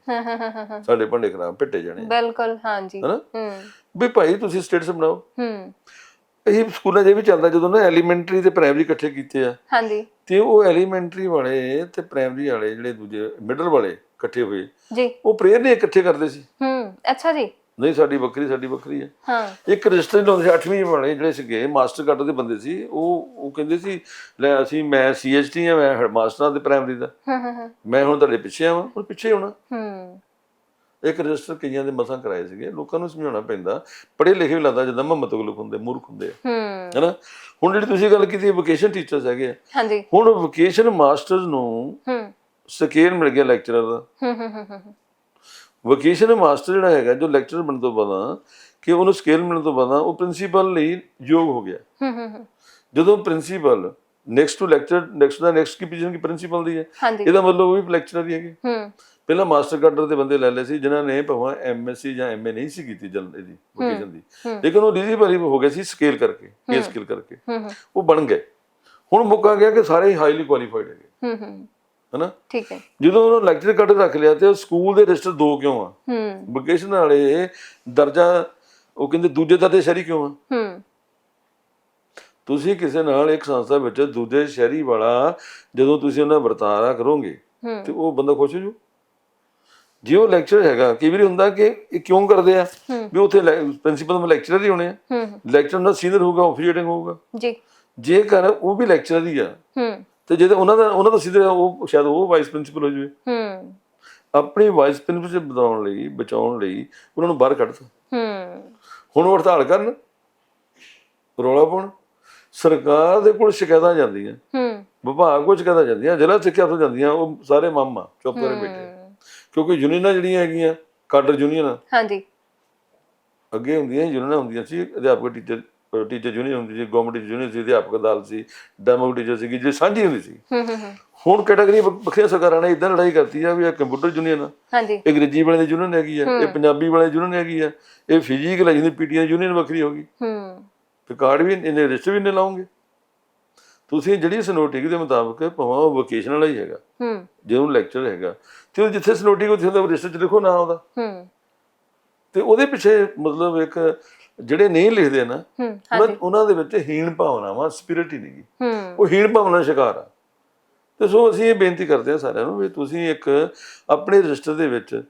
ਸਾਡੇ ਭਾਂਡੇ ਖਰਾਬ ਪਿੱਟੇ ਜਾਣੇ। ਬਿਲਕੁਲ ਹਾਂਜੀ। ਹੂੰ। ਵੀ ਭਾਈ ਤੁਸੀਂ ਸਟੇਟਸ ਬਣਾਓ। ਹੂੰ। ਇਹ ਸਕੂਲਾਂ 'ਚ ਵੀ ਚੱਲਦਾ ਜਦੋਂ ਨਾ ਐਲੀਮੈਂਟਰੀ ਤੇ ਪ੍ਰਾਇਮਰੀ ਇਕੱਠੇ ਕੀਤੇ ਆ। ਹਾਂਜੀ। ਤੇ ਉਹ ਐਲੀਮੈਂਟਰੀ ਵਾਲੇ ਤੇ ਪ੍ਰਾਇਮਰੀ ਵਾਲੇ ਜਿਹੜੇ ਦੂਜੇ ਮਿਡਲ ਵਾਲੇ ਇਕੱਠੇ ਹੋਏ ਜੀ। ਉਹ ਪ੍ਰੇਅਰ ਨੇ ਇਕੱਠੇ ਕਰਦੇ ਸੀ। ਹੂੰ। ਅੱਛਾ ਜੀ। ਨਹੀਂ ਸਾਡੀ ਵੱਖਰੀ ਸਾਡੀ ਵੱਖਰੀ ਹੈ। ਹਾਂ। ਇੱਕ ਰਜਿਸਟਰ ਲਾਉਂਦੇ ਸੀ 8ਵੀਂ ਵਾਲੇ ਜਿਹੜੇ ਸੀਗੇ ਮਾਸਟਰ ਕੱਟ ਦੇ ਬੰਦੇ ਸੀ ਉਹ ਉਹ ਕਹਿੰਦੇ ਸੀ ਲੈ ਅਸੀਂ ਮੈਂ ਸੀਐਚਟੀ ਆ ਮੈਂ ਹੈਡ ਮਾਸਟਰਾਂ ਦੇ ਪ੍ਰਾਇਮਰੀ ਦਾ। ਹਾਂ ਹਾਂ ਮੈਂ ਹੁਣ ਤੁਹਾਡੇ ਪਿੱਛੇ ਆਵਾਂ ਉਹ ਪਿੱਛੇ ਹੋਣਾ। ਹੂੰ। ਇੱਕ ਰਜਿਸਟਰ ਕਈਆਂ ਦੇ ਮਸਾਂ ਕਰਾਏ ਸੀਗੇ ਲੋਕਾਂ ਨੂੰ ਸਮਝਾਉਣਾ ਪੈਂਦਾ ਪੜ੍ਹੇ ਲਿਖੇ ਵੀ ਲੱਗਦਾ ਜਿੱਦਾਂ ਮੁਹੰਮਦ ਗੁਲਕ ਹੁੰਦੇ ਮੂਰਖ ਹੁੰਦੇ ਆ। ਹੂੰ। ਹੈਨਾ? ਹੁਣ ਜਿਹੜੀ ਤੁਸੀਂ ਗੱਲ ਕੀਤੀ ਵੋਕੇਸ਼ਨ ਟੀਚਰਸ ਹੈਗੇ ਆ। ਹਾਂਜੀ। ਹੁਣ ਵੋਕੇਸ਼ਨ ਮਾਸਟਰਸ ਨੂੰ ਹੂੰ। ਸਕੇਲ ਮਿਲ ਗਿਆ ਲੈਕਚਰਰ ਦਾ। ਹੂੰ ਹੂੰ ਹੂੰ ਹੂੰ। ਵੋਕੇਸ਼ਨ ਮਾਸਟਰ ਜਿਹੜਾ ਹੈਗਾ ਜੋ ਲੈਕਚਰਰ ਬਣਨ ਤੋਂ ਬਾਅਦ ਕਿ ਉਹਨੂੰ ਸਕੇਲ ਮਿਲਣ ਤੋਂ ਬਾਅਦ ਉਹ ਪ੍ਰਿੰਸੀਪਲ ਲਈ ਯੋਗ ਹੋ ਗਿਆ। ਹੂੰ ਹੂੰ ਹੂੰ। ਜਦੋਂ principal next to lecture next the next ਕੀ ਪੋਜੀਸ਼ਨ ਕੀ ਪ੍ਰਿੰਸੀਪਲ ਦੀ ਹੈ? ਇਹਦਾ ਮਤਲਬ ਉਹ ਵੀ ਲੈਕਚਰਰ ਹੀ ਹੈਗੇ। ਹੂੰ। ਪਹਿਲਾਂ ਮਾਸਟਰ ਕਾਡਰ ਦੇ ਬੰਦੇ ਲੈ ਲਏ ਸੀ ਜਿਨ੍ਹਾਂ ਨੇ ਭਾਵੇਂ ਐਮਐਸਸੀ ਜਾਂ ਐਮਏ ਨਹੀਂ ਸੀ ਕੀਤੀ ਜਲ ਇਹਦੀ ਵੋਕੇਸ਼ਨ ਦੀ। ਲੇਕਿਨ ਉਹ ਰੀਜ਼ੀਬਲ ਹੋ ਗਏ ਸੀ ਸਕੇਲ ਕਰਕੇ ਪੇ ਸਕੇਲ ਕਰਕੇ। ਉਹ ਬਣ ਗਏ। ਹੁਣ ਮੁੱਕਾ ਗਿਆ ਕਿ ਸਾਰੇ ਹਾਈਲੀ ਕੁਆਲੀਫਾਈਡ ਹੈਗੇ। ਹੂੰ ਹੂੰ। ਹਨਾ? ਠੀਕ ਹੈ। ਜਦੋਂ ਉਹਨਾਂ ਲੈਕਚਰ ਕੱਢ ਰੱਖ ਲਿਆ ਤੇ ਉਹ ਸਕੂਲ ਦੇ ਰਜਿਸਟਰ ਦੋ ਕਿਉਂ ਆ? ਹੂੰ। ਵੋਕੇਸ਼ਨ ਵਾਲੇ ਦਰਜਾ ਉਹ ਕਹਿੰਦੇ ਦੂਜੇ ਦਰਜੇ ਸ਼ਹਿਰੀ ਕਿਉਂ ਆ? ਹੂੰ। ਤੁਸੀਂ ਕਿਸੇ ਨਾਲ ਇੱਕ ਸੰਸਥਾ ਵਿੱਚ ਦੂਜੇ ਸ਼ਹਿਰੀ ਵਾਲਾ ਜਦੋਂ ਤੁਸੀਂ ਉਹਨਾਂ ਵਰਤਾਰਾ ਕਰੋਗੇ ਤੇ ਉਹ ਬੰਦਾ ਖੁਸ਼ ਹੋ ਜੂ? ਜੇ ਉਹ ਲੈਕਚਰ ਹੈਗਾ ਕਈ ਵਾਰੀ ਹੁੰਦਾ ਕਿ ਇਹ ਕਿਉਂ ਕਰਦੇ ਆ। ਵੀ ਉੱਥੇ ਪ੍ਰਿੰਸੀਪਲ ਮੈਂ ਲੈਕਚਰਰ ਹੀ ਹੋਣੇ ਆ। ਲੈਕਚਰ ਦਾ ਸੀਨੀਅਰ ਹੋਊਗਾ ਆਫੀਸ਼ੀਏਟਿੰਗ ਹੋਊਗਾ। ਜੀ। ਜੇਕਰ ਉਹ ਵੀ ਲੈਕਚਰਰ ਹੀ ਆ ਹੂੰ। ਤੇ ਜੇ ਉਹਨਾਂ ਦਾ ਉਹਨਾਂ ਦਾ ਸਿੱਧੇ ਉਹ ਸ਼ਾਇਦ ਉਹ ਵਾਈਸ ਪ੍ਰਿੰਸੀਪਲ ਹੋ ਜਾਵੇ। ਹੂੰ। ਆਪਣੀ ਵਾਈਸ ਪ੍ਰਿੰਸੀਪਲ ਬਚਾਉਣ ਲਈ ਬਚਾਉਣ ਲਈ ਉਹਨਾਂ ਨੂੰ ਬਾਹਰ ਕੱਢਤਾ ਹੂੰ। ਹੁਣ ਉਹ ਹੜਤਾਲ ਕਰਨ ਰੌਲਾ ਪਾਉਣ ਸਰਕਾਰ ਦੇ ਕੋਲ ਸ਼ਿਕਾਇਤਾਂ ਜਾਂਦੀਆਂ। ਹੂੰ। ਵਿਭਾਗ ਕੋਲ ਸ਼ਿਕਾਇਤਾਂ ਜਾਂਦੀਆਂ ਜ਼ਿਲ੍ਹਾ ਸਿੱਖਿਆ ਅਫਸਰ ਜਾਂਦੀਆਂ ਉਹ ਸਾਰੇ ਮਾਮਾ ਚੁੱਪ ਕਰੇ ਬੈਠੇ। ਕਿਉਂਕਿ ਯੂਨੀਅਨਾਂ ਜਿਹੜੀਆਂ ਹੈਗੀਆਂ ਕਾਡਰ ਯੂਨੀਅਨ ਹਾਂਜੀ। ਅੱਗੇ ਹੁੰਦੀਆਂ ਯੂਨੀਅਨਾਂ ਹੁੰਦੀਆਂ ਸੀ ਅਧਿਆਪਕ ਟੀਚਰ ਟੀਚਰ ਯੂਨੀਅਨ ਹੁੰਦੀ ਸੀ ਗਵਰਨਮੈਂਟ ਯੂਨੀਅਨ ਸੀ ਅਧਿਆਪਕ ਅਦਾਲਤ ਸੀ ਡੈਮੋ ਟੀਚਰ ਸੀਗੀ ਜਿਹੜੀ ਸਾਂਝੀ ਹੁੰਦੀ ਸੀ। ਹੂੰ ਹੂੰ ਹੂੰ। ਹੁਣ ਕੈਟਾਗਰੀ ਵੱਖਰੀਆਂ ਸਰਕਾਰਾਂ ਨੇ ਇਦਾਂ ਲੜਾਈ ਕਰਤੀ ਆ ਵੀ ਇਹ ਕੰਪਿਊਟਰ ਯੂਨੀਅਨ ਆ। ਹਾਂਜੀ। ਅੰਗਰੇਜ਼ੀ ਵਾਲੇ ਦੀ ਯੂਨੀਅਨ ਹੈਗੀ ਆ ਇਹ ਪੰਜਾਬੀ ਵਾਲੇ ਯੂਨੀਅਨ ਹੈਗੀ ਆ ਇਹ ਫਿਜ਼ੀਕਲ ਜਿਹਦੀ ਪੀਟੀਆਈ ਯੂਨੀਅਨ ਵੱਖਰੀ ਹੋ ਗਈ। ਹੂੰ। ਤੇ ਕਾਰਡ ਵੀ ਇਹਨੇ ਰਜਿਸਟਰ ਵੀ ਇਹਨੇ ਲਾਉਂਗੇ। ਤੁਸੀਂ ਜਿਹੜੀ ਸਨੋਟਿਕ ਦੇ ਮੁਤਾਬਕ ਭਾਵੇਂ ਉਹ ਵੋਕੇਸ਼ਨਲ ਵਾਲਾ ਹੀ ਹੈਗਾ ਹੂੰ। ਜਿਹਨੂੰ ਲੈਕਚਰ ਹੈਗਾ ਤੇ ਉਹ ਜਿੱਥੇ ਸਨੋਟਿਕ ਉੱਥੇ ਉਹਦਾ ਰਜਿਸਟਰ 'ਚ ਲਿਖੋ ਨਾ ਉਹਦਾ। ਹੂੰ। ਤੇ ਉਹਦੇ ਪਿੱਛੇ ਮਤਲਬ ਇੱਕ ਜਿਹੜੇ ਨਹੀਂ ਲਿਖਦੇ ਨਾ ਉਹਨਾਂ- ਦੇ ਵਿੱਚ ਹੀਣ ਭਾਵਨਾਵਾਂ ਸਪਿਰਿਟ ਹੀ ਨਹੀਂ ਉਹ ਹੀਣ ਭਾਵਨਾ ਸ਼ਿਕਾਰ ਆ। ਤੇ ਸੋ ਅਸੀਂ ਇਹ ਬੇਨਤੀ ਕਰਦੇ ਹਾਂ ਸਾਰਿਆਂ ਨੂੰ ਵੀ ਤੁਸੀਂ ਇੱਕ ਆਪਣੇ ਰਜਿਸਟਰ ਦੇ ਵਿੱਚ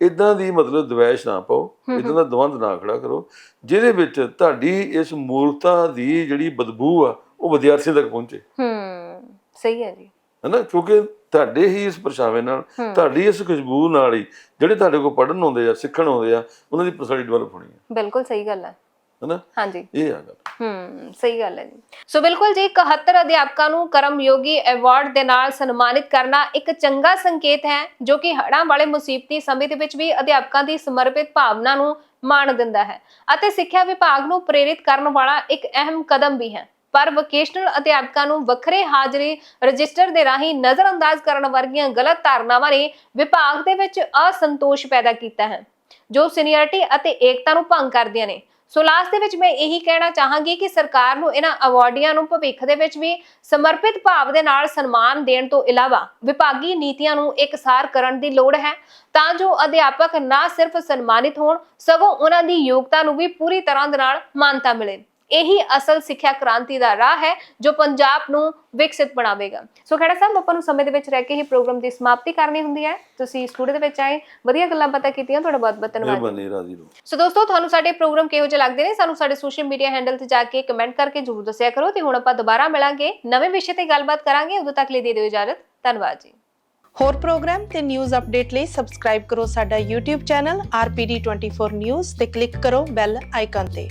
ਇਦਾਂ ਦੀ ਮਤਲਬ ਦਵੈਸ਼ ਨਾ ਪਾਓ ਇਦਾਂ ਦਾ ਦਵੰਦ ਨਾ ਖੜਾ ਕਰੋ ਜਿਹਦੇ ਵਿੱਚ ਤੁਹਾਡੀ ਇਸ ਮੂਰਖਤਾ ਦੀ ਜਿਹੜੀ ਬਦਬੂ ਆ ਉਹ ਵਿਦਿਆਰਥੀਆਂ ਤੱਕ ਪਹੁੰਚੇ। ਹੂੰ ਸਹੀ ਹੈ ਜੀ। ਹਨਾ? ਕਿਉਂਕਿ ਤੁਹਾਡੇ ਹੀ ਇਸ ਪਰਛਾਵੇਂ ਨਾਲ ਤੁਹਾਡੀ ਇਸ ਖੁਸ਼ਬੂ ਨਾਲ ਹੀ ਜਿਹੜੇ ਤੁਹਾਡੇ ਕੋਲ ਪੜਨ ਆਉਂਦੇ ਆ ਸਿੱਖਣ ਆਉਂਦੇ ਆ ਉਹਨਾਂ ਦੀ ਪਰਸਨੈਲਿਟੀ ਡਿਵੈਲਪ ਹੋਣੀ ਹੈ ਬਿਲਕੁਲ ਸਹੀ ਗੱਲ ਹੈ ਹਨਾ? ਹਾਂਜੀ। ਇਹ ਆ ਗੱਲ। ਹੂੰ ਸਹੀ ਗੱਲ ਹੈ ਜੀ। ਸੋ ਬਿਲਕੁਲ ਜੀ 71 ਅਧਿਆਪਕਾਂ ਨੂੰ ਕਰਮਯੋਗੀ ਅਵਾਰਡ ਦੇ ਨਾਲ ਸਨਮਾਨਿਤ ਕਰਨਾ ਇੱਕ ਚੰਗਾ ਸੰਕੇਤ ਹੈ ਜੋ ਕਿ ਹੜ੍ਹਾਂ ਵਾਲੇ ਮੁਸੀਬਤੀ ਸਮੇਂ ਦੇ ਵਿੱਚ ਵੀ ਅਧਿਆਪਕਾਂ ਦੀ ਸਮਰਪਿਤ ਭਾਵਨਾ ਨੂੰ ਮਾਣ ਦਿੰਦਾ ਹੈ ਅਤੇ ਸਿੱਖਿਆ ਵਿਭਾਗ ਨੂੰ ਪ੍ਰੇਰਿਤ ਕਰਨ ਵਾਲਾ ਇੱਕ ਅਹਿਮ ਕਦਮ ਵੀ ਹੈ। ਪਰ ਵੋਕੇਸ਼ਨਲ ਅਧਿਆਪਕਾਂ ਨੂੰ ਵੱਖਰੇ ਹਾਜ਼ਰੀ ਰਜਿਸਟਰ ਦੇ ਰਾਹੀਂ ਨਜ਼ਰਅੰਦਾਜ਼ ਕਰਨ ਵਰਗੀਆਂ ਗਲਤ ਧਾਰਨਾਵਾਂ ਨੇ ਵਿਭਾਗ ਦੇ ਵਿੱਚ ਅਸੰਤੋਸ਼ ਪੈਦਾ ਕੀਤਾ ਹੈ, ਜੋ ਸੀਨੀਅਰਿਟੀ ਅਤੇ ਏਕਤਾ ਨੂੰ ਭੰਗ ਕਰਦੀਆਂ ਨੇ। ਸੋ ਲਾਸਟ ਦੇ ਵਿੱਚ ਮੈਂ ਇਹੀ ਕਹਿਣਾ ਚਾਹਾਂਗੀ ਕਿ ਸਰਕਾਰ ਨੂੰ ਇਹਨਾਂ ਅਵਾਰਡੀਆਂ ਨੂੰ ਭਵਿੱਖ ਦੇ ਵਿੱਚ ਵੀ ਸਮਰਪਿਤ ਭਾਵ ਦੇ ਨਾਲ ਸਨਮਾਨ ਦੇਣ ਤੋਂ ਇਲਾਵਾ ਵਿਭਾਗੀ ਨੀਤੀਆਂ ਨੂੰ ਇਕਸਾਰ ਕਰਨ ਦੀ ਲੋੜ ਹੈ, ਤਾਂ ਜੋ ਅਧਿਆਪਕ ਨਾ ਸਿਰਫ ਸਨਮਾਨਿਤ ਹੋਣ, ਸਗੋਂ ਉਹਨਾਂ ਦੀ ਯੋਗਤਾ ਨੂੰ ਵੀ ਪੂਰੀ ਤਰ੍ਹਾਂ ਦੇ ਨਾਲ ਮਾਨਤਾ ਮਿਲੇ। ਇਹੀ ਅਸਲ ਸਿੱਖਿਆ ਕ੍ਰਾਂਤੀ ਦਾ ਰਾਹ ਹੈ ਜੋ ਪੰਜਾਬ ਨੂੰ ਵਿਕਸਿਤ ਬਣਾਵੇਗਾ। ਸੋ ਖੜਾ ਸਾਹਿਬ ਆਪਾਂ ਨੂੰ ਸਮੇਂ ਦੇ ਵਿੱਚ ਰਹਿ ਕੇ ਹੀ ਪ੍ਰੋਗਰਾਮ ਦੀ ਸਮਾਪਤੀ ਕਰਨੀ ਹੁੰਦੀ ਹੈ। ਤੁਸੀਂ ਸਟੂਡੀਓ ਦੇ ਵਿੱਚ ਆਏ ਵਧੀਆ ਗੱਲਾਂ ਪਤਾ ਕੀਤੀਆਂ ਤੁਹਾਡਾ ਬਹੁਤ ਬਹੁਤ ਧੰਨਵਾਦ। ਮਿਹਰਬਾਨੀ ਰਾਜੀ ਰਹੋ। ਸੋ ਦੋਸਤੋ ਤੁਹਾਨੂੰ ਸਾਡੇ ਪ੍ਰੋਗਰਾਮ ਕਿਹੋ ਜਿਹੇ ਲੱਗਦੇ ਨੇ ਸਾਨੂੰ ਸਾਡੇ ਸੋਸ਼ਲ ਮੀਡੀਆ ਹੈਂਡਲ ਤੇ ਜਾ ਕੇ ਕਮੈਂਟ ਕਰਕੇ ਜਰੂਰ ਦੱਸਿਆ ਕਰੋ ਤੇ ਹੁਣ ਆਪਾਂ ਦੁਬਾਰਾ ਮਿਲਾਂਗੇ ਨਵੇਂ ਵਿਸ਼ੇ ਤੇ ਗੱਲਬਾਤ ਕਰਾਂਗੇ। ਉਦੋਂ ਤੱਕ ਲਈ ਦੇ ਦਿਓ ਇਜਾਜ਼ਤ। ਧੰਨਵਾਦ ਜੀ। ਹੋਰ ਪ੍ਰੋਗਰਾਮ ਤੇ ਨਿਊਜ਼ ਅਪਡੇਟ ਲਈ ਸਬਸਕ੍ਰਾਈਬ ਕਰੋ ਸਾਡਾ YouTube ਚੈਨਲ RPD24 News ਤੇ ਕਲਿੱਕ ਕਰੋ ਬੈਲ ਆਈਕਨ ਤੇ।